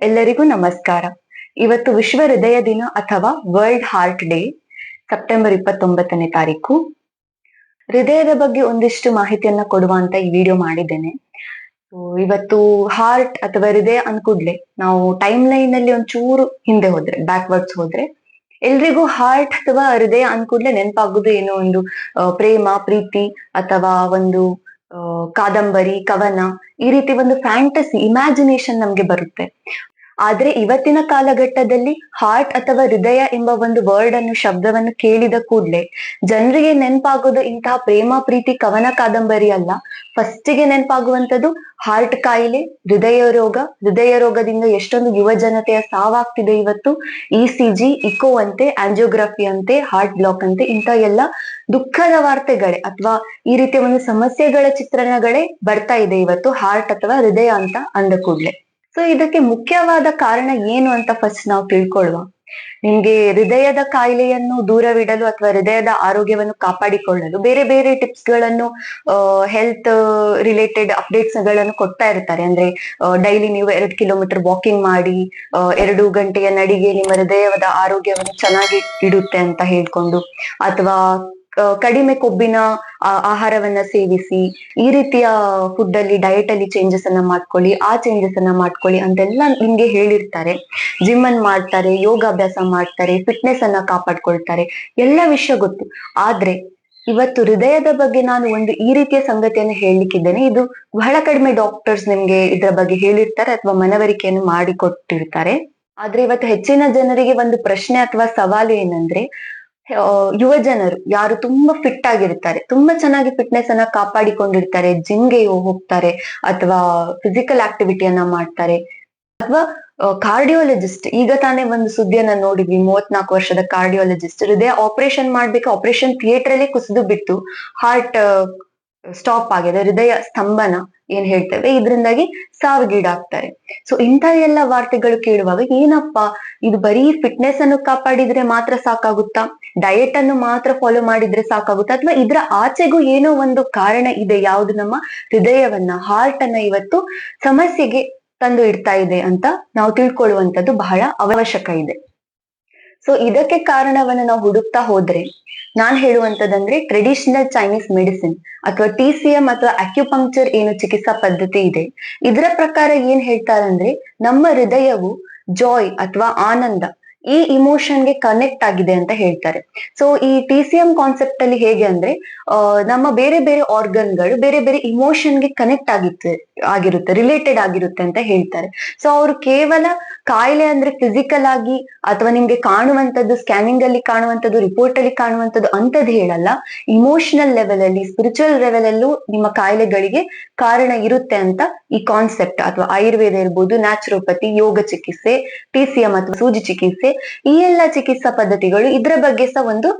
ಎಲ್ಲರಿಗೂ ನಮಸ್ಕಾರ. ಇವತ್ತು ವಿಶ್ವ ಹೃದಯ ದಿನ ಅಥವಾ ವರ್ಲ್ಡ್ ಹಾರ್ಟ್ ಡೇ ಸೆಪ್ಟೆಂಬರ್ ಇಪ್ಪತ್ತೊಂಬತ್ತನೇ ತಾರೀಕು. ಹೃದಯದ ಬಗ್ಗೆ ಒಂದಿಷ್ಟು ಮಾಹಿತಿಯನ್ನ ಕೊಡುವಂತ ಈ ವಿಡಿಯೋ ಮಾಡಿದ್ದೇನೆ. ಇವತ್ತು ಹಾರ್ಟ್ ಅಥವಾ ಹೃದಯ ಅಂದ್ಕೂಡ್ಲೆ ನಾವು ಟೈಮ್ ಲೈನ್ ಅಲ್ಲಿ ಒಂಚೂರು ಹಿಂದೆ ಹೋದ್ರೆ ಬ್ಯಾಕ್ವರ್ಡ್ಸ್ ಹೋದ್ರೆ, ಎಲ್ರಿಗೂ ಹಾರ್ಟ್ ಅಥವಾ ಹೃದಯ ಅಂದ್ಕೂಡ್ಲೆ ನೆನಪಾಗುದು ಏನೋ? ಒಂದು ಪ್ರೇಮ, ಪ್ರೀತಿ ಅಥವಾ ಒಂದು ಕಾದಂಬರಿ ಕವನ ಈ ರೀತಿ ಒಂದು ಫ್ಯಾಂಟಸಿ ಇಮ್ಯಾಜಿನೇಷನ್ ನಮ್ಗೆ ಬರುತ್ತೆ. ಆದ್ರೆ ಇವತ್ತಿನ ಕಾಲಘಟ್ಟದಲ್ಲಿ ಹಾರ್ಟ್ ಅಥವಾ ಹೃದಯ ಎಂಬ ಒಂದು ವರ್ಡ್ ಅನ್ನು, ಶಬ್ದವನ್ನು ಕೇಳಿದ ಕೂಡ್ಲೆ ಜನರಿಗೆ ನೆನಪಾಗೋದು ಇಂತಹ ಪ್ರೇಮ, ಪ್ರೀತಿ, ಕವನ, ಕಾದಂಬರಿ ಅಲ್ಲ. ಫಸ್ಟಿಗೆ ನೆನಪಾಗುವಂತದ್ದು ಹಾರ್ಟ್ ಕಾಯಿಲೆ, ಹೃದಯ ರೋಗ. ಹೃದಯ ರೋಗದಿಂದ ಎಷ್ಟೊಂದು ಯುವ ಜನತೆಯ ಸಾವಾಗ್ತಿದೆ ಇವತ್ತು. ಇ ಸಿ ಜಿ ಇಕೋ ಅಂತೆ ಆಂಜಿಯೋಗ್ರಫಿ ಅಂತೆ ಹಾರ್ಟ್ ಬ್ಲಾಕ್ ಅಂತೆ, ಇಂಥ ಎಲ್ಲ ದುಃಖದ ವಾರ್ತೆಗಳೇ ಅಥವಾ ಈ ರೀತಿಯ ಒಂದು ಸಮಸ್ಯೆಗಳ ಚಿತ್ರಣಗಳೇ ಬರ್ತಾ ಇದೆ ಇವತ್ತು ಹಾರ್ಟ್ ಅಥವಾ ಹೃದಯ ಅಂತ ಅಂದ ಕೂಡ್ಲೆ. ಸೊ ಇದಕ್ಕೆ ಮುಖ್ಯವಾದ ಕಾರಣ ಏನು ಅಂತ ಫಸ್ಟ್ ನಾವು ತಿಳ್ಕೊಳ್ಳುವ. ನಿಮ್ಗೆ ಹೃದಯದ ಕಾಯಿಲೆಯನ್ನು ದೂರವಿಡಲು ಅಥವಾ ಹೃದಯದ ಆರೋಗ್ಯವನ್ನು ಕಾಪಾಡಿಕೊಳ್ಳಲು ಬೇರೆ ಬೇರೆ ಟಿಪ್ಸ್ಗಳನ್ನು ಹೆಲ್ತ್ ರಿಲೇಟೆಡ್ ಅಪ್ಡೇಟ್ಸ್ಗಳನ್ನು ಕೊಡ್ತಾ ಇರ್ತಾರೆ. ಅಂದ್ರೆ ಡೈಲಿ ನೀವು ಎರಡು ಕಿಲೋಮೀಟರ್ ವಾಕಿಂಗ್ ಮಾಡಿ ಎರಡು ಗಂಟೆಯ ನಡಿಗೆ ನಿಮ್ಮ ಹೃದಯದ ಆರೋಗ್ಯವನ್ನು ಚೆನ್ನಾಗಿ ಇಡುತ್ತೆ ಅಂತ ಹೇಳ್ಕೊಂಡು, ಅಥವಾ ಕಡಿಮೆ ಕೊಬ್ಬಿನ ಆಹಾರವನ್ನ ಸೇವಿಸಿ, ಈ ರೀತಿಯ ಫುಡ್ ಅಲ್ಲಿ ಡಯಟ್ ಅಲ್ಲಿ ಚೇಂಜಸ್ ಅನ್ನ ಮಾಡ್ಕೊಳ್ಳಿ, ಆ ಚೇಂಜಸ್ ಅನ್ನ ಮಾಡ್ಕೊಳ್ಳಿ ಅಂತೆಲ್ಲ ನಿಮ್ಗೆ ಹೇಳಿರ್ತಾರೆ. ಜಿಮ್ ಅನ್ನ ಮಾಡ್ತಾರೆ, ಯೋಗಾಭ್ಯಾಸ ಮಾಡ್ತಾರೆ ಫಿಟ್ನೆಸ್ ಅನ್ನ ಕಾಪಾಡ್ಕೊಳ್ತಾರೆ, ಎಲ್ಲ ವಿಷಯ ಗೊತ್ತು. ಆದ್ರೆ, ಇವತ್ತು ಹೃದಯದ ಬಗ್ಗೆ ನಾನು ಒಂದು ಈ ರೀತಿಯ ಸಂಗತಿಯನ್ನು ಹೇಳಲಿಕ್ಕಿದ್ದೇನೆ. ಇದು ಬಹಳ ಕಡಿಮೆ ಡಾಕ್ಟರ್ಸ್ ನಿಮ್ಗೆ ಇದರ ಬಗ್ಗೆ ಹೇಳಿರ್ತಾರೆ ಅಥವಾ ಮನವರಿಕೆಯನ್ನು ಮಾಡಿಕೊಟ್ಟಿರ್ತಾರೆ. ಆದ್ರೆ ಇವತ್ತು ಹೆಚ್ಚಿನ ಜನರಿಗೆ ಒಂದು ಪ್ರಶ್ನೆ ಅಥವಾ ಸವಾಲು ಏನಂದ್ರೆ ಯುವ ಜನರು ಯಾರು ತುಂಬಾ ಫಿಟ್ ಆಗಿರ್ತಾರೆ. ತುಂಬಾ ಚೆನ್ನಾಗಿ ಫಿಟ್ನೆಸ್ ಅನ್ನ ಕಾಪಾಡಿಕೊಂಡಿರ್ತಾರೆ. ಜಿಮ್ಗೆ ಹೋಗ್ತಾರೆ ಅಥವಾ ಫಿಸಿಕಲ್ ಆಕ್ಟಿವಿಟಿಯನ್ನ ಮಾಡ್ತಾರೆ. ಅಥವಾ ಕಾರ್ಡಿಯೋಲಜಿಸ್ಟ್ ಈಗ ತಾನೇ ಒಂದು ಸುದ್ದಿಯನ್ನ ನೋಡಿದ್ವಿ. ಮೂವತ್ನಾಲ್ಕು ವರ್ಷದ ಕಾರ್ಡಿಯೋಲಜಿಸ್ಟ್ ಹೃದಯ ಆಪರೇಷನ್ ಮಾಡ್ಬೇಕು. ಆಪರೇಷನ್ ಥಿಯೇಟರ್ ಅಲ್ಲೇ ಕುಸಿದು ಬಿಟ್ಟು ಹಾರ್ಟ್ ಸ್ಟಾಪ್ ಆಗಿದೆ, ಹೃದಯ ಸ್ತಂಭನ ಏನ್ ಹೇಳ್ತೇವೆ? ಇದರಿಂದಾಗಿ ಸಾವಿಗೀಡಾಗ್ತಾರೆ. ಸೊ ಇಂಥ ಎಲ್ಲ ವಾರ್ತೆಗಳು ಕೇಳುವಾಗ ಏನಪ್ಪಾ? ಇದು ಬರೀ ಫಿಟ್ನೆಸ್ ಅನ್ನು ಕಾಪಾಡಿದ್ರೆ ಮಾತ್ರ ಸಾಕಾಗುತ್ತಾ? ಡಯಟ್ ಅನ್ನು ಮಾತ್ರ ಫಾಲೋ ಮಾಡಿದ್ರೆ ಸಾಕಾಗುತ್ತಾ? ಅಥವಾ ಇದರ ಆಚೆಗೂ ಏನೋ ಒಂದು ಕಾರಣ ಇದೆ ಯಾವುದು ನಮ್ಮ ಹೃದಯವನ್ನ ಹಾರ್ಟ್ ಅನ್ನ ಇವತ್ತು ಸಮಸ್ಯೆಗೆ ತಂದು ಇಡ್ತಾ ಇದೆ ಅಂತ ನಾವು ತಿಳ್ಕೊಳ್ಳುವಂಥದ್ದು ಬಹಳ ಅವಶ್ಯಕ ಇದೆ. ಸೊ ಇದಕ್ಕೆ ಕಾರಣವನ್ನ ನಾವು ಹುಡುಕ್ತಾ ಹೋದ್ರೆ, ನಾನ್ ಹೇಳುವಂತದಂದ್ರೆ ಟ್ರೆಡಿಷನಲ್ ಚೈನೀಸ್ ಮೆಡಿಸಿನ್ ಅಥವಾ ಟಿ ಸಿ ಎಂ ಅಥವಾ ಅಕ್ಯುಪಂಕ್ಚರ್ ಏನು ಚಿಕಿತ್ಸಾ ಪದ್ಧತಿ ಇದೆ. ಇದರ ಪ್ರಕಾರ ಏನ್ ಹೇಳ್ತಾರಂದ್ರೆ ನಮ್ಮ ಹೃದಯವು ಜಾಯ್ ಅಥವಾ ಆನಂದ ಈ ಇಮೋಷನ್ಗೆ ಕನೆಕ್ಟ್ ಆಗಿದೆ ಅಂತ ಹೇಳ್ತಾರೆ. ಸೊ ಈ ಟಿ ಸಿ ಎಂ ಕಾನ್ಸೆಪ್ಟ್ ಅಲ್ಲಿ ಹೇಗೆ ಅಂದ್ರೆ ನಮ್ಮ ಬೇರೆ ಬೇರೆ ಆರ್ಗನ್ಗಳು ಬೇರೆ ಬೇರೆ ಇಮೋಷನ್ಗೆ ಕನೆಕ್ಟ್ ಆಗಿತ್ತು, ಆಗಿರುತ್ತೆ ರಿಲೇಟೆಡ್ ಆಗಿರುತ್ತೆ ಅಂತ ಹೇಳ್ತಾರೆ. ಸೊ ಅವರು ಕೇವಲ ಕಾಯಿಲೆ ಅಂದ್ರೆ ಫಿಸಿಕಲ್ ಆಗಿ ಅಥವಾ ನಿಮ್ಗೆ ಕಾಣುವಂತದ್ದು ಸ್ಕ್ಯಾನಿಂಗ್ ಅಲ್ಲಿ ಕಾಣುವಂತದ್ದು ರಿಪೋರ್ಟ್ ಅಲ್ಲಿ ಕಾಣುವಂತದ್ದು ಅಂತದ್ ಹೇಳಲ್ಲ. ಇಮೋಷನಲ್ ಲೆವೆಲ್ ಅಲ್ಲಿ ಸ್ಪಿರಿಚುವಲ್ ಲೆವೆಲ್ ಅಲ್ಲೂ ನಿಮ್ಮ ಕಾಯಿಲೆಗಳಿಗೆ ಕಾರಣ ಇರುತ್ತೆ ಅಂತ ಈ ಕಾನ್ಸೆಪ್ಟ್ ಅಥವಾ ಆಯುರ್ವೇದ ಇರ್ಬೋದು ನ್ಯಾಚುರೋಪತಿ ಯೋಗ ಚಿಕಿತ್ಸೆ ಟಿ ಸಿ ಎಂ ಅಥವಾ ಸೂಜಿ ಚಿಕಿತ್ಸೆ ಈ ಎಲ್ಲ ಚಿಕಿತ್ಸಾ ಪದ್ಧತಿಗಳು ಇದ್ರ ಬಗ್ಗೆ ಸಹ ಒಂದು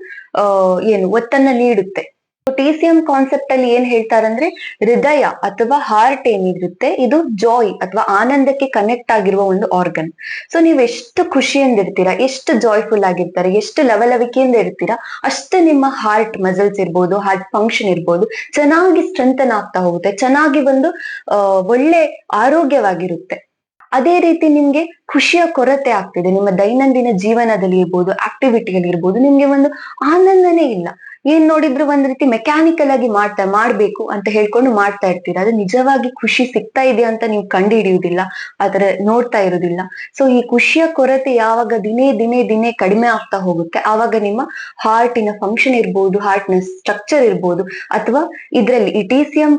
ಏನು ಒತ್ತನ್ನ ನೀಡುತ್ತೆ. ಟಿ ಸಿ ಎಂ ಕಾನ್ಸೆಪ್ಟ್ ಅಲ್ಲಿ ಏನ್ ಹೇಳ್ತಾರಂದ್ರೆ ಹೃದಯ ಅಥವಾ ಹಾರ್ಟ್ ಏನಿರುತ್ತೆ, ಇದು ಜಾಯ್ ಅಥವಾ ಆನಂದಕ್ಕೆ ಕನೆಕ್ಟ್ ಆಗಿರುವ ಒಂದು ಆರ್ಗನ್ ಸೊ ನೀವು ಎಷ್ಟು ಖುಷಿಯಿಂದ ಇರ್ತೀರಾ, ಎಷ್ಟು ಜಾಯ್ಫುಲ್ ಆಗಿರ್ತಾರೆ, ಎಷ್ಟು ಲವಲವಿಕೆಯಿಂದ ಇರ್ತೀರಾ, ಅಷ್ಟು ನಿಮ್ಮ ಹಾರ್ಟ್ ಮಸಲ್ಸ್ ಇರ್ಬೋದು ಹಾರ್ಟ್ ಫಂಕ್ಷನ್ ಇರ್ಬೋದು, ಚೆನ್ನಾಗಿ ಸ್ಟ್ರೆಂಥನ್ ಆಗ್ತಾ ಹೋಗುತ್ತೆ, ಚೆನ್ನಾಗಿ ಒಂದು ಒಳ್ಳೆ ಆರೋಗ್ಯವಾಗಿರುತ್ತೆ. ಅದೇ ರೀತಿ ನಿಮ್ಗೆ ಖುಷಿಯ ಕೊರತೆ ಆಗ್ತಿದೆ. ನಿಮ್ಮ ದೈನಂದಿನ ಜೀವನದಲ್ಲಿ ಇರ್ಬೋದು ಆಕ್ಟಿವಿಟಿಯಲ್ಲಿ ಇರ್ಬೋದು, ನಿಮ್ಗೆ ಒಂದು ಆನಂದನೇ ಇಲ್ಲ. ಏನ್ ನೋಡಿದ್ರು ಒಂದ್ ರೀತಿ ಮೆಕ್ಯಾನಿಕಲ್ ಆಗಿ ಮಾಡ್ತಾ, ಮಾಡ್ಬೇಕು ಅಂತ ಹೇಳ್ಕೊಂಡು ಮಾಡ್ತಾ ಇರ್ತೀರಾ. ಅದು ನಿಜವಾಗಿ ಖುಷಿ ಸಿಗ್ತಾ ಇದೆ ಅಂತ ನೀವು ಕಂಡು ಹಿಡಿಯುವುದಿಲ್ಲ ಆತರ ನೋಡ್ತಾ ಇರುವುದಿಲ್ಲ. ಸೊ ಈ ಖುಷಿಯ ಕೊರತೆ ಯಾವಾಗ ದಿನೇ ದಿನೇ ದಿನೇ ಕಡಿಮೆ ಆಗ್ತಾ ಹೋಗುತ್ತೆ, ಆವಾಗ ನಿಮ್ಮ ಹಾರ್ಟಿನ ಫಂಕ್ಷನ್ ಇರ್ಬೋದು ಹಾರ್ಟ್ನ ಸ್ಟ್ರಕ್ಚರ್ ಇರ್ಬೋದು, ಅಥವಾ ಇದ್ರಲ್ಲಿ ಈ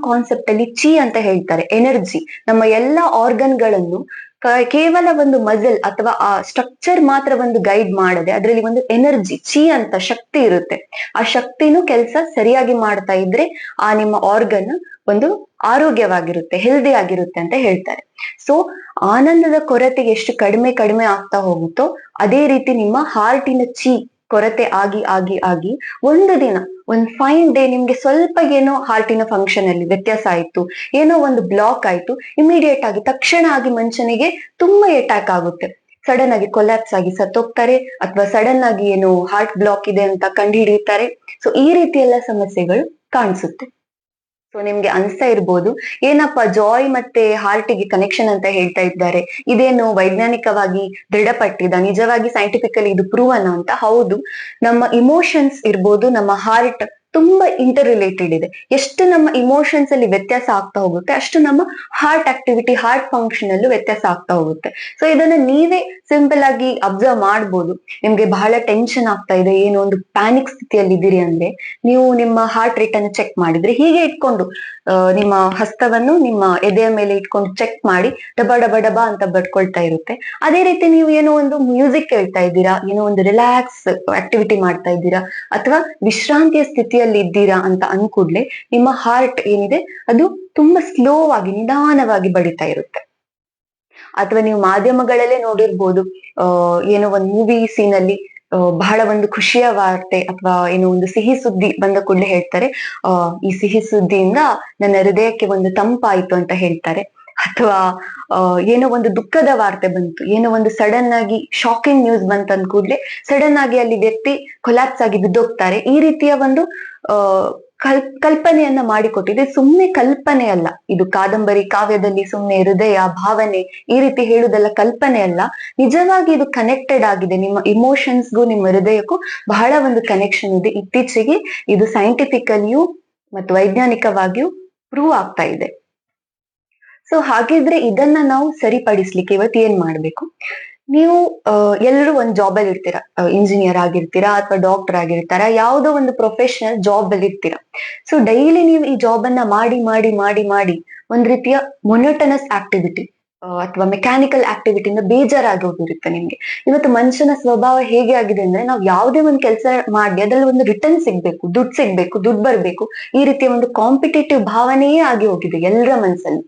ಕಾನ್ಸೆಪ್ಟ್ ಅಲ್ಲಿ ಚಿ ಅಂತ ಹೇಳ್ತಾರೆ ಎನರ್ಜಿ ನಮ್ಮ ಎಲ್ಲಾ ಆರ್ಗನ್ಗಳನ್ನು ಕೇವಲ ಒಂದು ಮಜಲ್ ಅಥವಾ ಆ ಸ್ಟ್ರಕ್ಚರ್ ಮಾತ್ರ ಒಂದು ಗೈಡ್ ಮಾಡದೆ ಅದರಲ್ಲಿ ಒಂದು ಎನರ್ಜಿ ಚಿ ಅಂತ ಶಕ್ತಿ ಇರುತ್ತೆ. ಆ ಶಕ್ತಿನೂ ಕೆಲಸ ಸರಿಯಾಗಿ ಮಾಡ್ತಾ ಇದ್ರೆ ಆ ನಿಮ್ಮ ಆರ್ಗನ್ ಒಂದು ಆರೋಗ್ಯವಾಗಿರುತ್ತೆ ಹೆಲ್ದಿ ಆಗಿರುತ್ತೆ ಅಂತ ಹೇಳ್ತಾರೆ. ಸೊ ಆನಂದದ ಕೊರತೆ ಎಷ್ಟು ಕಡಿಮೆ ಕಡಿಮೆ ಆಗ್ತಾ ಹೋಗುತ್ತೋ, ಅದೇ ರೀತಿ ನಿಮ್ಮ ಹಾರ್ಟಿನ ಚಿ ಕೊರತೆ ಆಗಿ ಆಗಿ ಆಗಿ ಒಂದು ದಿನ, ಒಂದ್ ಫೈನ್ ಡೇ ನಿಮ್ಗೆ ಸ್ವಲ್ಪ ಏನೋ ಹಾರ್ಟಿನ ಫಂಕ್ಷನ್ ಅಲ್ಲಿ ವ್ಯತ್ಯಾಸ ಆಯ್ತು, ಏನೋ ಒಂದು ಬ್ಲಾಕ್ ಆಯ್ತು ಇಮಿಡಿಯೇಟ್ ಆಗಿ ತಕ್ಷಣ ಆಗಿ ಮನುಷ್ಯನಿಗೆ ತುಂಬಾ ಅಟ್ಯಾಕ್ ಆಗುತ್ತೆ. ಸಡನ್ ಆಗಿ ಕೊಲ್ಯಾಪ್ಸ್ ಆಗಿ ಸತ್ತೋಗ್ತಾರೆ, ಅಥವಾ ಸಡನ್ ಆಗಿ ಏನು ಹಾರ್ಟ್ ಬ್ಲಾಕ್ ಇದೆ ಅಂತ ಕಂಡು ಹಿಡಿಯುತ್ತಾರೆ. ಸೊ ಈ ರೀತಿ ಎಲ್ಲ ಸಮಸ್ಯೆಗಳು ಕಾಣಿಸುತ್ತೆ. ಸೊ ನಿಮ್ಗೆ ಅನ್ಸ್ತಾ ಇರ್ಬೋದು. ಏನಪ್ಪ ಜಾಯ್ ಮತ್ತೆ ಹಾರ್ಟಿಗೆ ಕನೆಕ್ಷನ್ ಅಂತ ಹೇಳ್ತಾ ಇದ್ದಾರೆ. ಇದೇನು ವೈಜ್ಞಾನಿಕವಾಗಿ ದೃಢಪಟ್ಟಿದ? ನಿಜವಾಗಿ ಸೈಂಟಿಫಿಕಲಿ ಇದು ಪ್ರೂವನ ಅಂತ? ಹೌದು. ನಮ್ಮ ಇಮೋಷನ್ಸ್ ಇರ್ಬೋದು, ನಮ್ಮ ಹಾರ್ಟ್ ತುಂಬಾ ಇಂಟರ್ ರಿಲೇಟೆಡ್ ಇದೆ. ಎಷ್ಟು ನಮ್ಮ ಇಮೋಷನ್ಸ್ ಅಲ್ಲಿ ವ್ಯತ್ಯಾಸ ಆಗ್ತಾ ಹೋಗುತ್ತೆ, ಅಷ್ಟು ನಮ್ಮ ಹಾರ್ಟ್ ಆಕ್ಟಿವಿಟಿ ಹಾರ್ಟ್ ಫಂಕ್ಷನ್ ಅಲ್ಲೂ ವ್ಯತ್ಯಾಸ ಆಗ್ತಾ ಹೋಗುತ್ತೆ. ಸೊ ಇದನ್ನ ನೀವೇ ಸಿಂಪಲ್ ಆಗಿ ಅಬ್ಸರ್ವ್ ಮಾಡ್ಬೋದು. ನಿಮ್ಗೆ ಬಹಳ ಟೆನ್ಷನ್ ಆಗ್ತಾ ಇದೆ, ಏನೋ ಒಂದು ಪ್ಯಾನಿಕ್ ಸ್ಥಿತಿಯಲ್ಲಿ ಇದ್ದೀರಿ ಅಂದ್ರೆ, ನೀವು ನಿಮ್ಮ ಹಾರ್ಟ್ ರೇಟ್ ಅನ್ನು ಚೆಕ್ ಮಾಡಿದ್ರೆ ಹೀಗೆ ಇಟ್ಕೊಂಡು ನಿಮ್ಮ ಹಸ್ತವನ್ನು ನಿಮ್ಮ ಎದೆಯ ಮೇಲೆ ಇಟ್ಕೊಂಡು ಚೆಕ್ ಮಾಡಿ ಡಬ ಡಬ ಡಬ ಅಂತ ಬಡ್ಕೊಳ್ತಾ ಇರುತ್ತೆ. ಅದೇ ರೀತಿ ನೀವು ಏನೋ ಒಂದು ಮ್ಯೂಸಿಕ್ ಕೇಳ್ತಾ ಇದ್ದೀರಾ, ಏನೋ ಒಂದು ರಿಲ್ಯಾಕ್ಸ್ ಆಕ್ಟಿವಿಟಿ ಮಾಡ್ತಾ ಇದ್ದೀರಾ, ಅಥವಾ ವಿಶ್ರಾಂತಿಯ ಸ್ಥಿತಿಯಲ್ಲಿ ಇದ್ದೀರಾ ಅಂತ ಅನ್ಕೂಡ್ಲೆ ನಿಮ್ಮ ಹಾರ್ಟ್ ಏನಿದೆ, ಅದು ತುಂಬಾ ಸ್ಲೋ ಆಗಿ ನಿಧಾನವಾಗಿ ಬಡಿತಾ ಇರುತ್ತೆ. ಅಥವಾ ನೀವು ಮಾಧ್ಯಮಗಳಲ್ಲೇ ನೋಡಿರ್ಬೋದು ಏನೋ ಒಂದು ಮೂವಿ ಸೀನ್ ಅಲ್ಲಿ ಬಹಳ ಒಂದು ಖುಷಿಯ ವಾರ್ತೆ ಅಥವಾ ಏನೋ ಒಂದು ಸಿಹಿ ಸುದ್ದಿ ಬಂದ ಕೂಡಲೇ ಹೇಳ್ತಾರೆ. ಆ, ಈ ಸಿಹಿ ಸುದ್ದಿಯಿಂದ ನನ್ನ ಹೃದಯಕ್ಕೆ ಒಂದು ತಂಪಾಯಿತು ಅಂತ ಹೇಳ್ತಾರೆ. ಅಥವಾ ಏನೋ ಒಂದು ದುಃಖದ ವಾರ್ತೆ ಬಂತು. ಏನೋ ಒಂದು ಸಡನ್ ಆಗಿ ಶಾಕಿಂಗ್ ನ್ಯೂಸ್ ಬಂತ ಅಂದ ಕೂಡಲೇ ಸಡನ್ ಆಗಿ ಅಲ್ಲಿ ವ್ಯಕ್ತಿ ಕೊಲಾಪ್ಸ್ ಆಗಿ ಬಿದ್ದೋಗ್ತಾರೆ. ಈ ರೀತಿಯ ಒಂದು, ಆ ಕಲ್, ಕಲ್ಪನೆಯನ್ನ ಮಾಡಿಕೊಟ್ಟಿದೆ. ಸುಮ್ಮನೆ ಕಲ್ಪನೆ ಅಲ್ಲ. ಇದು ಕಾದಂಬರಿ ಕಾವ್ಯದಲ್ಲಿ ಸುಮ್ಮನೆ ಹೃದಯ, ಭಾವನೆ ಈ ರೀತಿ ಹೇಳುದೆಲ್ಲ ಕಲ್ಪನೆ ಅಲ್ಲ. ನಿಜವಾಗಿ ಇದು ಕನೆಕ್ಟೆಡ್ ಆಗಿದೆ. ನಿಮ್ಮ ಇಮೋಷನ್ಸ್ಗೂ ನಿಮ್ಮ ಹೃದಯಕ್ಕೂ ಬಹಳ ಒಂದು ಕನೆಕ್ಷನ್ ಇದೆ. ಇತ್ತೀಚೆಗೆ ಇದು ಸೈಂಟಿಫಿಕಲಿಯೂ ಮತ್ತು ವೈಜ್ಞಾನಿಕವಾಗಿಯೂ ಪ್ರೂವ್ ಆಗ್ತಾ ಇದೆ. ಸೊ ಹಾಗಿದ್ರೆ ಇದನ್ನ ನಾವು ಸರಿಪಡಿಸ್ಲಿಕ್ಕೆ ಇವತ್ತು ಏನ್ ಮಾಡ್ಬೇಕು? ನೀವು ಎಲ್ಲರೂ ಒಂದು ಜಾಬ್ ಅಲ್ಲಿ ಇರ್ತೀರಾ? ಇಂಜಿನಿಯರ್ ಆಗಿರ್ತೀರಾ ಅಥವಾ ಡಾಕ್ಟರ್ ಆಗಿರ್ತಾರ? ಯಾವ್ದೋ ಒಂದು ಪ್ರೊಫೆಷನಲ್ ಜಾಬ್ ಅಲ್ಲಿ ಇರ್ತೀರಾ? ಸೊ ಡೈಲಿ ನೀವು ಈ ಜಾಬ್ ಅನ್ನ ಮಾಡಿ ಮಾಡಿ ಮಾಡಿ ಮಾಡಿ ಒಂದ್ ರೀತಿಯ ಮೊನೋಟನಸ್ ಆಕ್ಟಿವಿಟಿ ಅಥವಾ ಮೆಕ್ಯಾನಿಕಲ್ ಆಕ್ಟಿವಿಟಿಯಿಂದ ಬೇಜಾರಾಗಿ ಹೋಗಿರುತ್ತೆ ನಿಮ್ಗೆ. ಇವತ್ತು ಮನುಷ್ಯನ ಸ್ವಭಾವ ಹೇಗೆ ಆಗಿದೆ ಅಂದ್ರೆ ನಾವು ಯಾವುದೇ ಒಂದು ಕೆಲಸ ಮಾಡಿ ಅದ್ರಲ್ಲಿ ಒಂದು ರಿಟರ್ನ್ ಸಿಗ್ಬೇಕು, ದುಡ್ಡು ಸಿಗ್ಬೇಕು, ದುಡ್ಡು ಬರ್ಬೇಕು, ಈ ರೀತಿಯ ಒಂದು ಕಾಂಪಿಟೇಟಿವ್ ಭಾವನೆಯೇ ಆಗಿ ಹೋಗಿದೆ ಎಲ್ಲರ ಮನಸ್ಸಲ್ಲಿ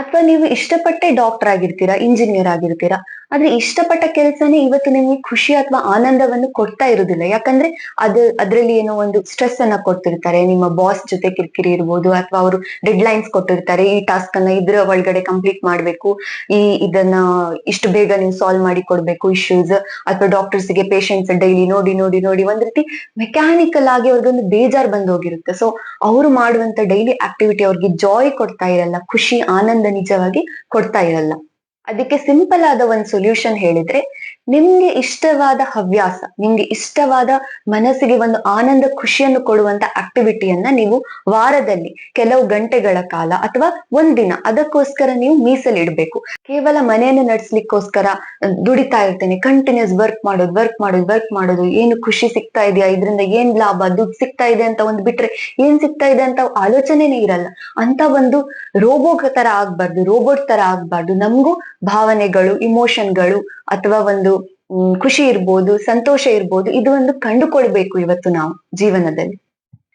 ಅಥವಾ ನೀವು ಇಷ್ಟಪಟ್ಟೆ ಡಾಕ್ಟರ್ ಆಗಿರ್ತೀರಾ ಇಂಜಿನಿಯರ್ ಆಗಿರ್ತೀರಾ, ಆದ್ರೆ ಇಷ್ಟಪಟ್ಟ ಕೆಲಸನೇ ಇವತ್ತು ನಿಮಗೆ ಖುಷಿ ಅಥವಾ ಆನಂದವನ್ನು ಕೊಡ್ತಾ ಇರುವುದಿಲ್ಲ. ಯಾಕಂದ್ರೆ ಅದು, ಅದ್ರಲ್ಲಿ ಏನೋ ಒಂದು ಸ್ಟ್ರೆಸ್ ಅನ್ನ ಕೊಡ್ತಿರ್ತಾರೆ. ನಿಮ್ಮ ಬಾಸ್ ಜೊತೆ ಕಿರಿಕಿರಿ ಇರ್ಬೋದು ಅಥವಾ ಅವರು ಡೆಡ್ ಲೈನ್ಸ್ ಕೊಟ್ಟಿರ್ತಾರೆ. ಈ ಟಾಸ್ಕ್ ಅನ್ನ ಇದ್ರ ಒಳಗಡೆ ಕಂಪ್ಲೀಟ್ ಮಾಡ್ಬೇಕು. ಈ ಇದನ್ನ ಇಷ್ಟು ಬೇಗ ನೀವು ಸಾಲ್ವ್ ಮಾಡಿ ಕೊಡ್ಬೇಕು ಇಶ್ಯೂಸ್ ಅಥವಾ ಡಾಕ್ಟರ್ಸ್ಗೆ ಪೇಷಂಟ್ಸ್ ಡೈಲಿ ನೋಡಿ ನೋಡಿ ನೋಡಿ ಒಂದ್ ರೀತಿ ಮೆಕ್ಯಾನಿಕಲ್ ಆಗಿ ಅವ್ರಿಗೊಂದು ಬೇಜಾರ್ ಬಂದ್ ಹೋಗಿರುತ್ತೆ. ಸೊ ಅವರು ಮಾಡುವಂತ ಡೈಲಿ ಆಕ್ಟಿವಿಟಿ ಅವ್ರಿಗೆ ಜಾಯ್ ಕೊಡ್ತಾ ಇರಲ್ಲ. ಖುಷಿ, ಆನಂದ ನಿಜವಾಗಿ ಕೊಡ್ತಾ ಇರಲ್ಲ. ಅದಕ್ಕೆ ಸಿಂಪಲ್ ಆದ ಒಂದು ಸೊಲ್ಯೂಷನ್ ಹೇಳಿದ್ರೆ ನಿಮ್ಗೆ ಇಷ್ಟವಾದ ಹವ್ಯಾಸ, ನಿಮ್ಗೆ ಇಷ್ಟವಾದ ಮನಸ್ಸಿಗೆ ಒಂದು ಆನಂದ, ಖುಷಿಯನ್ನು ಕೊಡುವಂತ ಆಕ್ಟಿವಿಟಿಯನ್ನ ನೀವು ವಾರದಲ್ಲಿ ಕೆಲವು ಗಂಟೆಗಳ ಕಾಲ ಅಥವಾ ಒಂದಿನ ಅದಕ್ಕೋಸ್ಕರ ನೀವು ಮೀಸಲಿಡ್ಬೇಕು. ಕೇವಲ ಮನೆಯನ್ನು ನಡೆಸ್ಲಿಕ್ಕೋಸ್ಕರ ದುಡಿತಾ ಇರ್ತೇನೆ ಕಂಟಿನ್ಯೂಸ್ ವರ್ಕ್ ಮಾಡೋದು ವರ್ಕ್ ಮಾಡೋದು ವರ್ಕ್ ಮಾಡೋದು, ಏನು ಖುಷಿ ಸಿಗ್ತಾ ಇದೆಯಾ, ಇದರಿಂದ ಏನ್ ಲಾಭ, ದುಡ್ಡು ಸಿಗ್ತಾ ಇದೆ ಅಂತ ಒಂದು ಬಿಟ್ರೆ ಏನ್ ಸಿಗ್ತಾ ಇದೆ ಅಂತ ಆಲೋಚನೆನೇ ಇರಲ್ಲ. ಅಂತ ಒಂದು ರೋಬೋ ತರ ಆಗ್ಬಾರ್ದು, ರೋಬೋಟ್ ತರ ಆಗ್ಬಾರ್ದು. ನಮಗೂ ಭಾವನೆಗಳು ಇಮೋಷನ್ಗಳು ಅಥವಾ ಒಂದು ಖುಷಿ ಇರ್ಬೋದು, ಸಂತೋಷ ಇರ್ಬೋದು, ಇದು ಒಂದು ಕಂಡುಕೊಳ್ಬೇಕು ಇವತ್ತು ನಾವು ಜೀವನದಲ್ಲಿ.